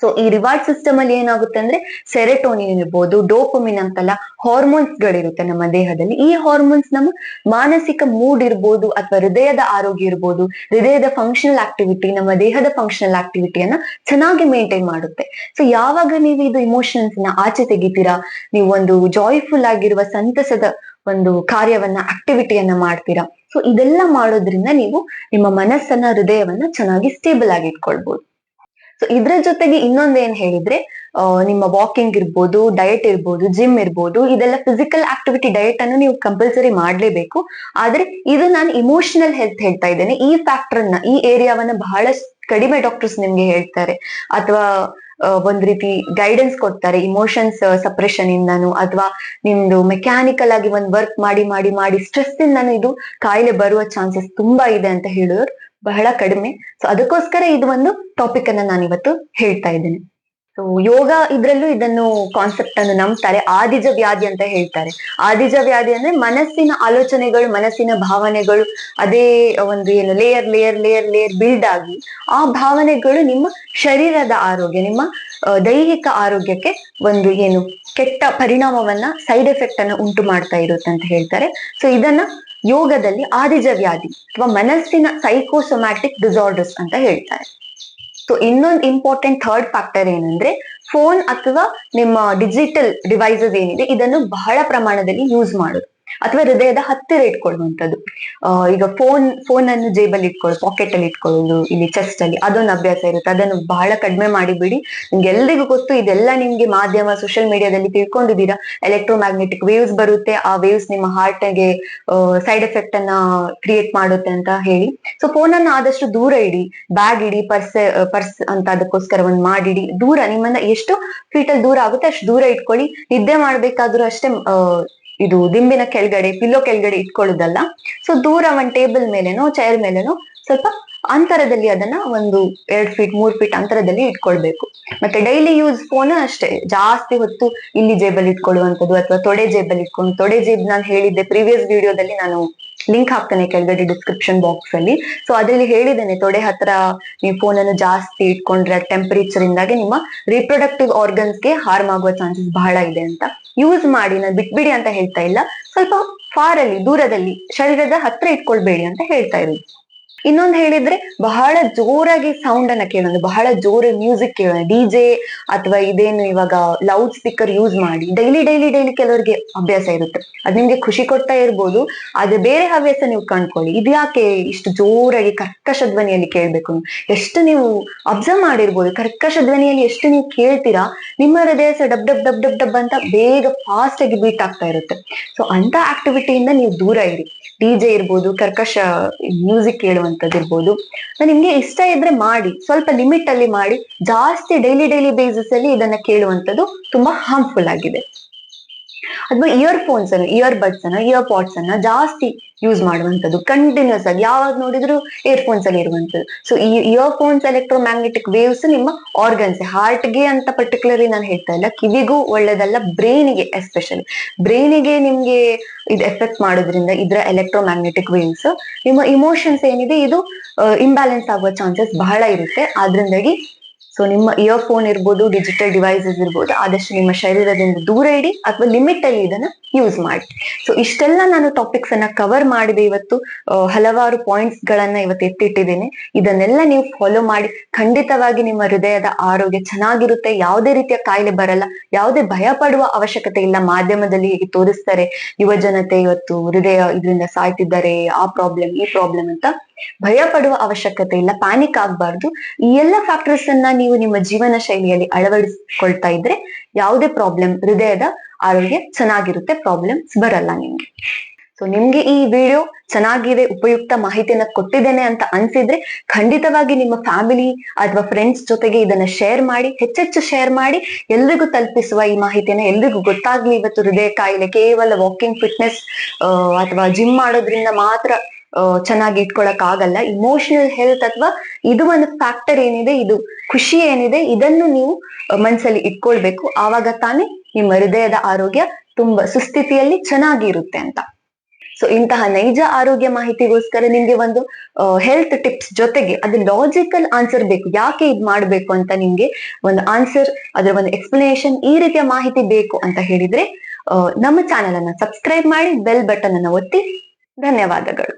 ಸೊ ಈ ರಿವಾರ್ಡ್ ಸಿಸ್ಟಮ್ ಅಲ್ಲಿ ಏನಾಗುತ್ತೆ ಅಂದ್ರೆ ಸೆರೆಟೋನಿನ್ ಇರ್ಬೋದು ಡೋಪಮಿನ್ ಅಂತಲ್ಲ ಹಾರ್ಮೋನ್ಸ್ ಗಳಿರುತ್ತೆ ನಮ್ಮ ದೇಹದಲ್ಲಿ. ಈ ಹಾರ್ಮೋನ್ಸ್ ನಮ್ಮ ಮಾನಸಿಕ ಮೂಡ್ ಇರ್ಬೋದು ಅಥವಾ ಹೃದಯದ ಆರೋಗ್ಯ ಇರ್ಬೋದು, ಹೃದಯದ ಫಂಕ್ಷನಲ್ ಆಕ್ಟಿವಿಟಿ ನಮ್ಮ ದೇಹದ ಫಂಕ್ಷನಲ್ ಆಕ್ಟಿವಿಟಿಯನ್ನ ಚೆನ್ನಾಗಿ ಮೇಂಟೈನ್ ಮಾಡುತ್ತೆ. ಸೊ ಯಾವಾಗ ನೀವು ಇದು ಇಮೋಷನ್ಸ್ನ ಆಚೆ ತೆಗಿತೀರಾ? ನೀವು ಒಂದು ಜಾಯ್ಫುಲ್ ಆಗಿರುವ ಸಂತಸದ ಒಂದು ಕಾರ್ಯವನ್ನ ಆಕ್ಟಿವಿಟಿಯನ್ನ ಮಾಡ್ತೀರಾ? ಸೊ ಇದೆಲ್ಲ ಮಾಡೋದ್ರಿಂದ ನೀವು ನಿಮ್ಮ ಮನಸ್ಸನ್ನ, ಹೃದಯವನ್ನ ಚೆನ್ನಾಗಿ ಸ್ಟೇಬಲ್ ಆಗಿ ಇಟ್ಕೊಳ್ಬಹುದು ಸೊ ಇದ್ರ ಜೊತೆಗೆ ಇನ್ನೊಂದೇನ್ ಹೇಳಿದ್ರೆ ನಿಮ್ಮ ವಾಕಿಂಗ್ ಇರ್ಬೋದು ಡಯಟ್ ಇರ್ಬೋದು ಜಿಮ್ ಇರ್ಬೋದು, ಇದೆಲ್ಲ ಫಿಸಿಕಲ್ ಆಕ್ಟಿವಿಟಿ ಡಯಟ್ ಅನ್ನು ನೀವು ಕಂಪಲ್ಸರಿ ಮಾಡ್ಲೇಬೇಕು. ಆದ್ರೆ ಇದು ನಾನು ಇಮೋಷನಲ್ ಹೆಲ್ತ್ ಹೇಳ್ತಾ ಇದ್ದೇನೆ. ಈ ಫ್ಯಾಕ್ಟರ್ನ ಈ ಏರಿಯಾವನ್ನ ಬಹಳಷ್ಟು ಕಡಿಮೆ ಡಾಕ್ಟರ್ಸ್ ನಿಮ್ಗೆ ಹೇಳ್ತಾರೆ. ಅಥವಾ ಒಂದ್ ರೀತಿ ಗೈಡೆನ್ಸ್ ಕೊಡ್ತಾರೆ ಇಮೋಷನ್ಸ್ ಸಪ್ರೆಷನ್ ಇಂದನು, ಅಥವಾ ನಿಮ್ದು ಮೆಕ್ಯಾನಿಕಲ್ ಆಗಿ ಒಂದ್ ವರ್ಕ್ ಮಾಡಿ ಮಾಡಿ ಮಾಡಿ ಸ್ಟ್ರೆಸ್ ಇಂದಾನು ಇದು ಕಾಯಿಲೆ ಬರುವ ಚಾನ್ಸಸ್ ತುಂಬಾ ಇದೆ ಅಂತ ಹೇಳಿದ್ರು ಬಹಳ ಕಡಿಮೆ. ಸೊ ಅದಕ್ಕೋಸ್ಕರ ಇದು ಒಂದು ಟಾಪಿಕ್ ಅನ್ನ ನಾನು ಇವತ್ತು ಹೇಳ್ತಾ ಇದ್ದೇನೆ. ಸೊ ಯೋಗ ಇದ್ರಲ್ಲೂ ಇದನ್ನು ಕಾನ್ಸೆಪ್ಟ್ ಅನ್ನು ನಂಬ್ತಾರೆ. ಆದಿಜ ವ್ಯಾಧಿ ಅಂತ ಹೇಳ್ತಾರೆ. ಆದಿಜ ವ್ಯಾಧಿ ಅಂದ್ರೆ ಮನಸ್ಸಿನ ಆಲೋಚನೆಗಳು, ಮನಸ್ಸಿನ ಭಾವನೆಗಳು, ಅದೇ ಒಂದು ಏನು layer layer layer layer build ಆಗಿ ಆ ಭಾವನೆಗಳು ನಿಮ್ಮ ಶರೀರದ ಆರೋಗ್ಯ, ನಿಮ್ಮ ದೈಹಿಕ ಆರೋಗ್ಯಕ್ಕೆ ಒಂದು ಏನು ಕೆಟ್ಟ ಪರಿಣಾಮವನ್ನ ಸೈಡ್ ಎಫೆಕ್ಟ್ ಅನ್ನು ಉಂಟು ಮಾಡ್ತಾ ಇರುತ್ತೆ ಅಂತ ಹೇಳ್ತಾರೆ. ಸೊ ಇದನ್ನ ಯೋಗದಲ್ಲಿ ಆದಿಜ ವ್ಯಾಧಿ ಅಥವಾ ಮನಸ್ಸಿನ ಸೈಕೋಸೊಮ್ಯಾಟಿಕ್ ಡಿಸಾರ್ಡರ್ಸ್ ಅಂತ ಹೇಳ್ತಾರೆ. ಸೊ ಇನ್ನೊಂದು ಇಂಪಾರ್ಟೆಂಟ್ ಥರ್ಡ್ ಫ್ಯಾಕ್ಟರ್ ಏನಂದ್ರೆ ಫೋನ್ ಅಥವಾ ನಿಮ್ಮ ಡಿಜಿಟಲ್ ಡಿವೈಸಸ್ ಏನಿದೆ, ಇದನ್ನು ಬಹಳ ಪ್ರಮಾಣದಲ್ಲಿ ಯೂಸ್ ಮಾಡೋದು. ಅಥವಾ ಹೃದಯದ ಹತ್ತಿರ ಇಟ್ಕೊಳ್ಳುವಂಥದ್ದು. ಈಗ ಫೋನ್ ಫೋನ್ ಅನ್ನು ಜೇಬಲ್ಲಿ ಇಟ್ಕೊಳ್ಳೋದು ಪಾಕೆಟ್ ಅಲ್ಲಿ ಇಟ್ಕೊಳ್ಳೋದು, ಇಲ್ಲಿ ಚೆಸ್ಟ್ ಅಲ್ಲಿ, ಅದೊಂದು ಅಭ್ಯಾಸ ಇರುತ್ತೆ. ಅದನ್ನು ಬಹಳ ಕಡಿಮೆ ಮಾಡಿಬಿಡಿ. ನಿಮ್ಗೆ ಎಲ್ರಿಗೂ ಗೊತ್ತು, ಇದೆಲ್ಲ ನಿಮ್ಗೆ ಮಾಧ್ಯಮ ಸೋಷಿಯಲ್ ಮೀಡಿಯಾದಲ್ಲಿ ತಿಳ್ಕೊಂಡಿದ್ದೀರಾ? ಎಲೆಕ್ಟ್ರೋಮ್ಯಾಗ್ನೆಟಿಕ್ ವೇವ್ಸ್ ಬರುತ್ತೆ, ಆ ವೇವ್ಸ್ ನಿಮ್ಮ ಹಾರ್ಟ್ಗೆ ಸೈಡ್ ಎಫೆಕ್ಟ್ ಅನ್ನ ಕ್ರಿಯೇಟ್ ಮಾಡುತ್ತೆ ಅಂತ ಹೇಳಿ. ಸೊ ಫೋನ್ ಅನ್ನು ಆದಷ್ಟು ದೂರ ಇಡಿ. ಬ್ಯಾಗ್ ಇಡಿ ಪರ್ಸ್ ಪರ್ಸ್ ಅಂತ ಅದಕ್ಕೋಸ್ಕರ ಒಂದು ಮಾಡಿಡಿ. ದೂರ, ನಿಮ್ಮನ್ನ ಎಷ್ಟು ಫೀಟಲ್ ದೂರ ಆಗುತ್ತೆ ಅಷ್ಟು ದೂರ ಇಟ್ಕೊಳ್ಳಿ. ನಿದ್ದೆ ಮಾಡ್ಬೇಕಾದ್ರೂ ಅಷ್ಟೇ ಇದು ದಿಂಬಿನ ಕೆಳಗಡೆ ಪಿಲ್ಲೋ ಕೆಳಗಡೆ ಇಟ್ಕೊಳ್ಳೋದಲ್ಲ. ಸೊ ದೂರ ಒಂದ್ ಟೇಬಲ್ ಮೇಲೆನೋ ಚೇರ್ ಮೇಲೆನೋ ಸ್ವಲ್ಪ ಅಂತರದಲ್ಲಿ ಅದನ್ನ ಒಂದು ಎರಡ್ ಫೀಟ್ ಮೂರ್ ಫೀಟ್ ಅಂತರದಲ್ಲಿ ಇಟ್ಕೊಳ್ಬೇಕು. ಮತ್ತೆ ಡೈಲಿ ಯೂಸ್ ಫೋನ್ ಅಷ್ಟೇ. ಜಾಸ್ತಿ ಹೊತ್ತು ಇಲ್ಲಿ ಜೇಬಲ್ಲಿ ಇಟ್ಕೊಳ್ಳುವಂಥದ್ದು ಅಥವಾ ತೊಡೆ ಜೇಬಲ್ಲಿ ಇಟ್ಕೊಂಡು, ತೊಡೆ ಜೇಬ್ ನಾನು ಹೇಳಿದ್ದೆ ಪ್ರೀವಿಯಸ್ ವಿಡಿಯೋದಲ್ಲಿ ನಾನು ಲಿಂಕ್ ಹಾಕ್ತೇನೆ ಕೆಳಗಡೆ ಡಿಸ್ಕ್ರಿಪ್ಷನ್ ಬಾಕ್ಸ್ ಅಲ್ಲಿ. ಸೊ ಅದರಲ್ಲಿ ಹೇಳಿದ್ದೇನೆ, ತೊಡೆ ಹತ್ರ ನೀವು ಫೋನ್ ಅನ್ನು ಜಾಸ್ತಿ ಇಟ್ಕೊಂಡ್ರೆ ಟೆಂಪರೇಚರ್ ಇಂದಾಗಿ ನಿಮ್ಮ ರಿಪ್ರೊಡಕ್ಟಿವ್ಗೆ ಹಾರ್ಮ್ ಆಗುವ ಚಾನ್ಸಸ್ ಬಹಳ ಇದೆ ಅಂತ. ಯೂಸ್ ಮಾಡಿ, ನಾನು ಬಿಟ್ಬಿಡಿ ಅಂತ ಹೇಳ್ತಾ ಇಲ್ಲ. ಸ್ವಲ್ಪ ಫಾರ್ ಅಲ್ಲಿ, ದೂರದಲ್ಲಿ, ಶರೀರದ ಹತ್ರ ಇಟ್ಕೊಳ್ಬೇಡಿ ಅಂತ ಹೇಳ್ತಾ ಇರೋದು. ಇನ್ನೊಂದು ಹೇಳಿದ್ರೆ ಬಹಳ ಜೋರಾಗಿ ಸೌಂಡ್ ಅನ್ನ ಕೇಳೋದು, ಬಹಳ ಜೋರ ಮ್ಯೂಸಿಕ್ ಕೇಳೋದು. ಡಿಜೆ ಅಥವಾ ಇದೇನು ಇವಾಗ ಲೌಡ್ ಸ್ಪೀಕರ್ ಯೂಸ್ ಮಾಡಿ ಡೈಲಿ ಡೈಲಿ ಡೈಲಿ ಕೆಲವರಿಗೆ ಅಭ್ಯಾಸ ಇರುತ್ತೆ. ಅದ್ ನಿಮ್ಗೆ ಖುಷಿ ಕೊಡ್ತಾ ಇರ್ಬೋದು, ಆದ್ರೆ ಬೇರೆ ಹವ್ಯಾಸ ನೀವು ಕಂಡ್ಕೊಳ್ಳಿ. ಇದ್ಯಾಕೆ ಇಷ್ಟು ಜೋರಾಗಿ ಕರ್ಕಶ ಧ್ವನಿಯಲ್ಲಿ ಕೇಳ್ಬೇಕು? ಎಷ್ಟು ನೀವು ಅಬ್ಸರ್ವ್ ಮಾಡಿರ್ಬೋದು, ಕರ್ಕಶ ಧ್ವನಿಯಲ್ಲಿ ಎಷ್ಟು ನೀವು ಕೇಳ್ತೀರಾ, ನಿಮ್ಮ ಹೃದಯ ಸಹ ಡಬ್ ಡಬ್ ಡಬ್ ಡಬ್ ಡಬ್ ಅಂತ ಬೇಗ ಫಾಸ್ಟ್ ಆಗಿ ಬೀಟ್ ಆಗ್ತಾ ಇರುತ್ತೆ. ಸೊ ಅಂತ ಆಕ್ಟಿವಿಟಿಯಿಂದ ನೀವು ದೂರ ಇರಿ. ಡಿಜೆ ಇರ್ಬೋದು, ಕರ್ಕಶ ಮ್ಯೂಸಿಕ್ ಕೇಳುವಂತದ್ದು ಇರ್ಬೋದು ನಿಮ್ಗೆ ಇಷ್ಟ ಇದ್ರೆ ಮಾಡಿ, ಸ್ವಲ್ಪ ಲಿಮಿಟ್ ಅಲ್ಲಿ ಮಾಡಿ, ಜಾಸ್ತಿ ಡೈಲಿ ಡೈಲಿ ಬೇಸಿಸ್ ಅಲ್ಲಿ ಇದನ್ನ ಕೇಳುವಂತದ್ದು ತುಂಬಾ ಹಾರ್ಮ್ಫುಲ್ ಆಗಿದೆ. ಅಥವಾ ಇಯರ್ ಫೋನ್ಸ್ ಅನ್ನು ಇಯರ್ ಬಡ್ಸ್ ಅನ್ನ ಇಯರ್ ಪಾಟ್ಸ್ ಅನ್ನ ಜಾಸ್ತಿ ಯೂಸ್ ಮಾಡುವಂತದ್ದು ಕಂಟಿನ್ಯೂಸ್ ಆಗಿ ಯಾವಾಗ ನೋಡಿದ್ರು ಇಯರ್ ಫೋನ್ಸ್ ಅಲ್ಲಿ ಇರುವಂತದ್ದು ಸೊ ಈ earphones electro magnetic waves ನಿಮ್ಮ ಆರ್ಗನ್ಸ್ ಹಾರ್ಟ್ಗೆ ಅಂತ ಪರ್ಟಿಕ್ಯುಲರ್ಲಿ ನಾನು ಹೇಳ್ತಾ ಇಲ್ಲ, ಕಿವಿಗೂ ಒಳ್ಳೇದಲ್ಲ ಬ್ರೈನಿಗೆ ಎಸ್ಪೆಷಲಿ ಬ್ರೈನಿಗೆ ನಿಮ್ಗೆ ಇದು ಎಫೆಕ್ಟ್ ಮಾಡೋದ್ರಿಂದ ಇದರ ಎಲೆಕ್ಟ್ರೋ ಮ್ಯಾಗ್ನೆಟಿಕ್ ವೇವ್ಸ್ ನಿಮ್ಮ ಇಮೋಷನ್ಸ್ ಏನಿದೆ, ಇದು ಇಂಬ್ಯಾಲೆನ್ಸ್ ಆಗುವ ಚಾನ್ಸಸ್ ಬಹಳ ಇರುತ್ತೆ. ಆದ್ರಿಂದಾಗಿ ಸೊ ನಿಮ್ಮ ಇಯರ್ ಫೋನ್ ಇರ್ಬೋದು ಡಿಜಿಟಲ್ ಡಿವೈಸಸ್ ಇರ್ಬೋದು, ಆದಷ್ಟು ನಿಮ್ಮ ಶರೀರದಿಂದ ದೂರ ಇಡಿ ಅಥವಾ ಲಿಮಿಟ್ ಅಲ್ಲಿ ಇದನ್ನ ಯೂಸ್ ಮಾಡಿ. ಸೊ ಇಷ್ಟೆಲ್ಲ ನಾನು ಟಾಪಿಕ್ಸ್ ಅನ್ನ ಕವರ್ ಮಾಡಿದೆ ಇವತ್ತು. ಹಲವಾರು ಪಾಯಿಂಟ್ಸ್ ಗಳನ್ನ ಇವತ್ತು ಎತ್ತಿಟ್ಟಿದ್ದೇನೆ. ಇದನ್ನೆಲ್ಲ ನೀವು ಫಾಲೋ ಮಾಡಿ. ಖಂಡಿತವಾಗಿ ನಿಮ್ಮ ಹೃದಯದ ಆರೋಗ್ಯ ಚೆನ್ನಾಗಿರುತ್ತೆ. ಯಾವುದೇ ರೀತಿಯ ಕಾಯಿಲೆ ಬರಲ್ಲ. ಯಾವುದೇ ಭಯ ಪಡುವ ಅವಶ್ಯಕತೆ ಇಲ್ಲ. ಮಾಧ್ಯಮದಲ್ಲಿ ಹೇಗೆ ತೋರಿಸ್ತಾರೆ, ಯುವ ಜನತೆ ಇವತ್ತು ಹೃದಯ ಇದರಿಂದ ಸಾಯ್ತಿದ್ದಾರೆ, ಆ ಪ್ರಾಬ್ಲಮ್ ಈ ಪ್ರಾಬ್ಲಮ್ ಅಂತ ಭಯ ಪಡುವ ಅವಶ್ಯಕತೆ ಇಲ್ಲ ಪ್ಯಾನಿಕ್ ಆಗ್ಬಾರ್ದು. ಈ ಎಲ್ಲ ಫ್ಯಾಕ್ಟರ್ಸ್ ಅನ್ನ ನೀವು ನಿಮ್ಮ ಜೀವನ ಶೈಲಿಯಲ್ಲಿ ಅಳವಡಿಸ್ಕೊಳ್ತಾ ಇದ್ರೆ ಯಾವುದೇ ಪ್ರಾಬ್ಲಮ್ ಹೃದಯದ ಆರೋಗ್ಯ ಚೆನ್ನಾಗಿರುತ್ತೆ ಪ್ರಾಬ್ಲಮ್ಸ್ ಬರಲ್ಲ ನಿಮ್ಗೆ. ಸೊ ನಿಮ್ಗೆ ಈ ವಿಡಿಯೋ ಚೆನ್ನಾಗಿದೆ, ಉಪಯುಕ್ತ ಮಾಹಿತಿಯನ್ನ ಕೊಟ್ಟಿದ್ದೇನೆ ಅಂತ ಅನ್ಸಿದ್ರೆ ಖಂಡಿತವಾಗಿ ನಿಮ್ಮ ಫ್ಯಾಮಿಲಿ ಅಥವಾ ಫ್ರೆಂಡ್ಸ್ ಜೊತೆಗೆ ಇದನ್ನ ಶೇರ್ ಮಾಡಿ, ಹೆಚ್ಚೆಚ್ಚು ಶೇರ್ ಮಾಡಿ, ಎಲ್ರಿಗೂ ತಲುಪಿಸುವ ಈ ಮಾಹಿತಿಯನ್ನ ಎಲ್ರಿಗೂ ಗೊತ್ತಾಗ್ಲಿ. ಇವತ್ತು ಹೃದಯ ಕಾಯಿಲೆ ಕೇವಲ ವಾಕಿಂಗ್ ಫಿಟ್ನೆಸ್ ಅಥವಾ ಜಿಮ್ ಮಾಡೋದ್ರಿಂದ ಮಾತ್ರ ಚೆನ್ನಾಗಿ ಇಟ್ಕೊಳಕ್ ಆಗಲ್ಲ. ಇಮೋಷನಲ್ ಹೆಲ್ತ್ ಅಥವಾ ಇದು ಒಂದು ಫ್ಯಾಕ್ಟರ್ ಏನಿದೆ, ಇದು ಖುಷಿ ಏನಿದೆ, ಇದನ್ನು ನೀವು ಮನಸ್ಸಲ್ಲಿ ಇಟ್ಕೊಳ್ಬೇಕು. ಆವಾಗ ತಾನೇ ನಿಮ್ಮ ಹೃದಯದ ಆರೋಗ್ಯ ತುಂಬಾ ಸುಸ್ಥಿತಿಯಲ್ಲಿ ಚೆನ್ನಾಗಿ ಇರುತ್ತೆ ಅಂತ. ಸೊ ಇಂತಹ ನೈಜ ಆರೋಗ್ಯ ಮಾಹಿತಿಗೋಸ್ಕರ ನಿಮ್ಗೆ ಒಂದು ಹೆಲ್ತ್ ಟಿಪ್ಸ್ ಜೊತೆಗೆ ಅದು ಲಾಜಿಕಲ್ ಆನ್ಸರ್ ಬೇಕು. ಯಾಕೆ ಇದು ಮಾಡಬೇಕು ಅಂತ ನಿಮ್ಗೆ ಒಂದು ಆನ್ಸರ್ ಅದರ ಒಂದು ಎಕ್ಸ್ಪ್ಲನೇಷನ್ ಈ ರೀತಿಯ ಮಾಹಿತಿ ಬೇಕು ಅಂತ ಹೇಳಿದ್ರೆ ನಮ್ಮ ಚಾನೆಲ್ ಅನ್ನ ಸಬ್ಸ್ಕ್ರೈಬ್ ಮಾಡಿ ಬೆಲ್ ಬಟನ್ ಅನ್ನು ಒತ್ತಿ. ಧನ್ಯವಾದಗಳು.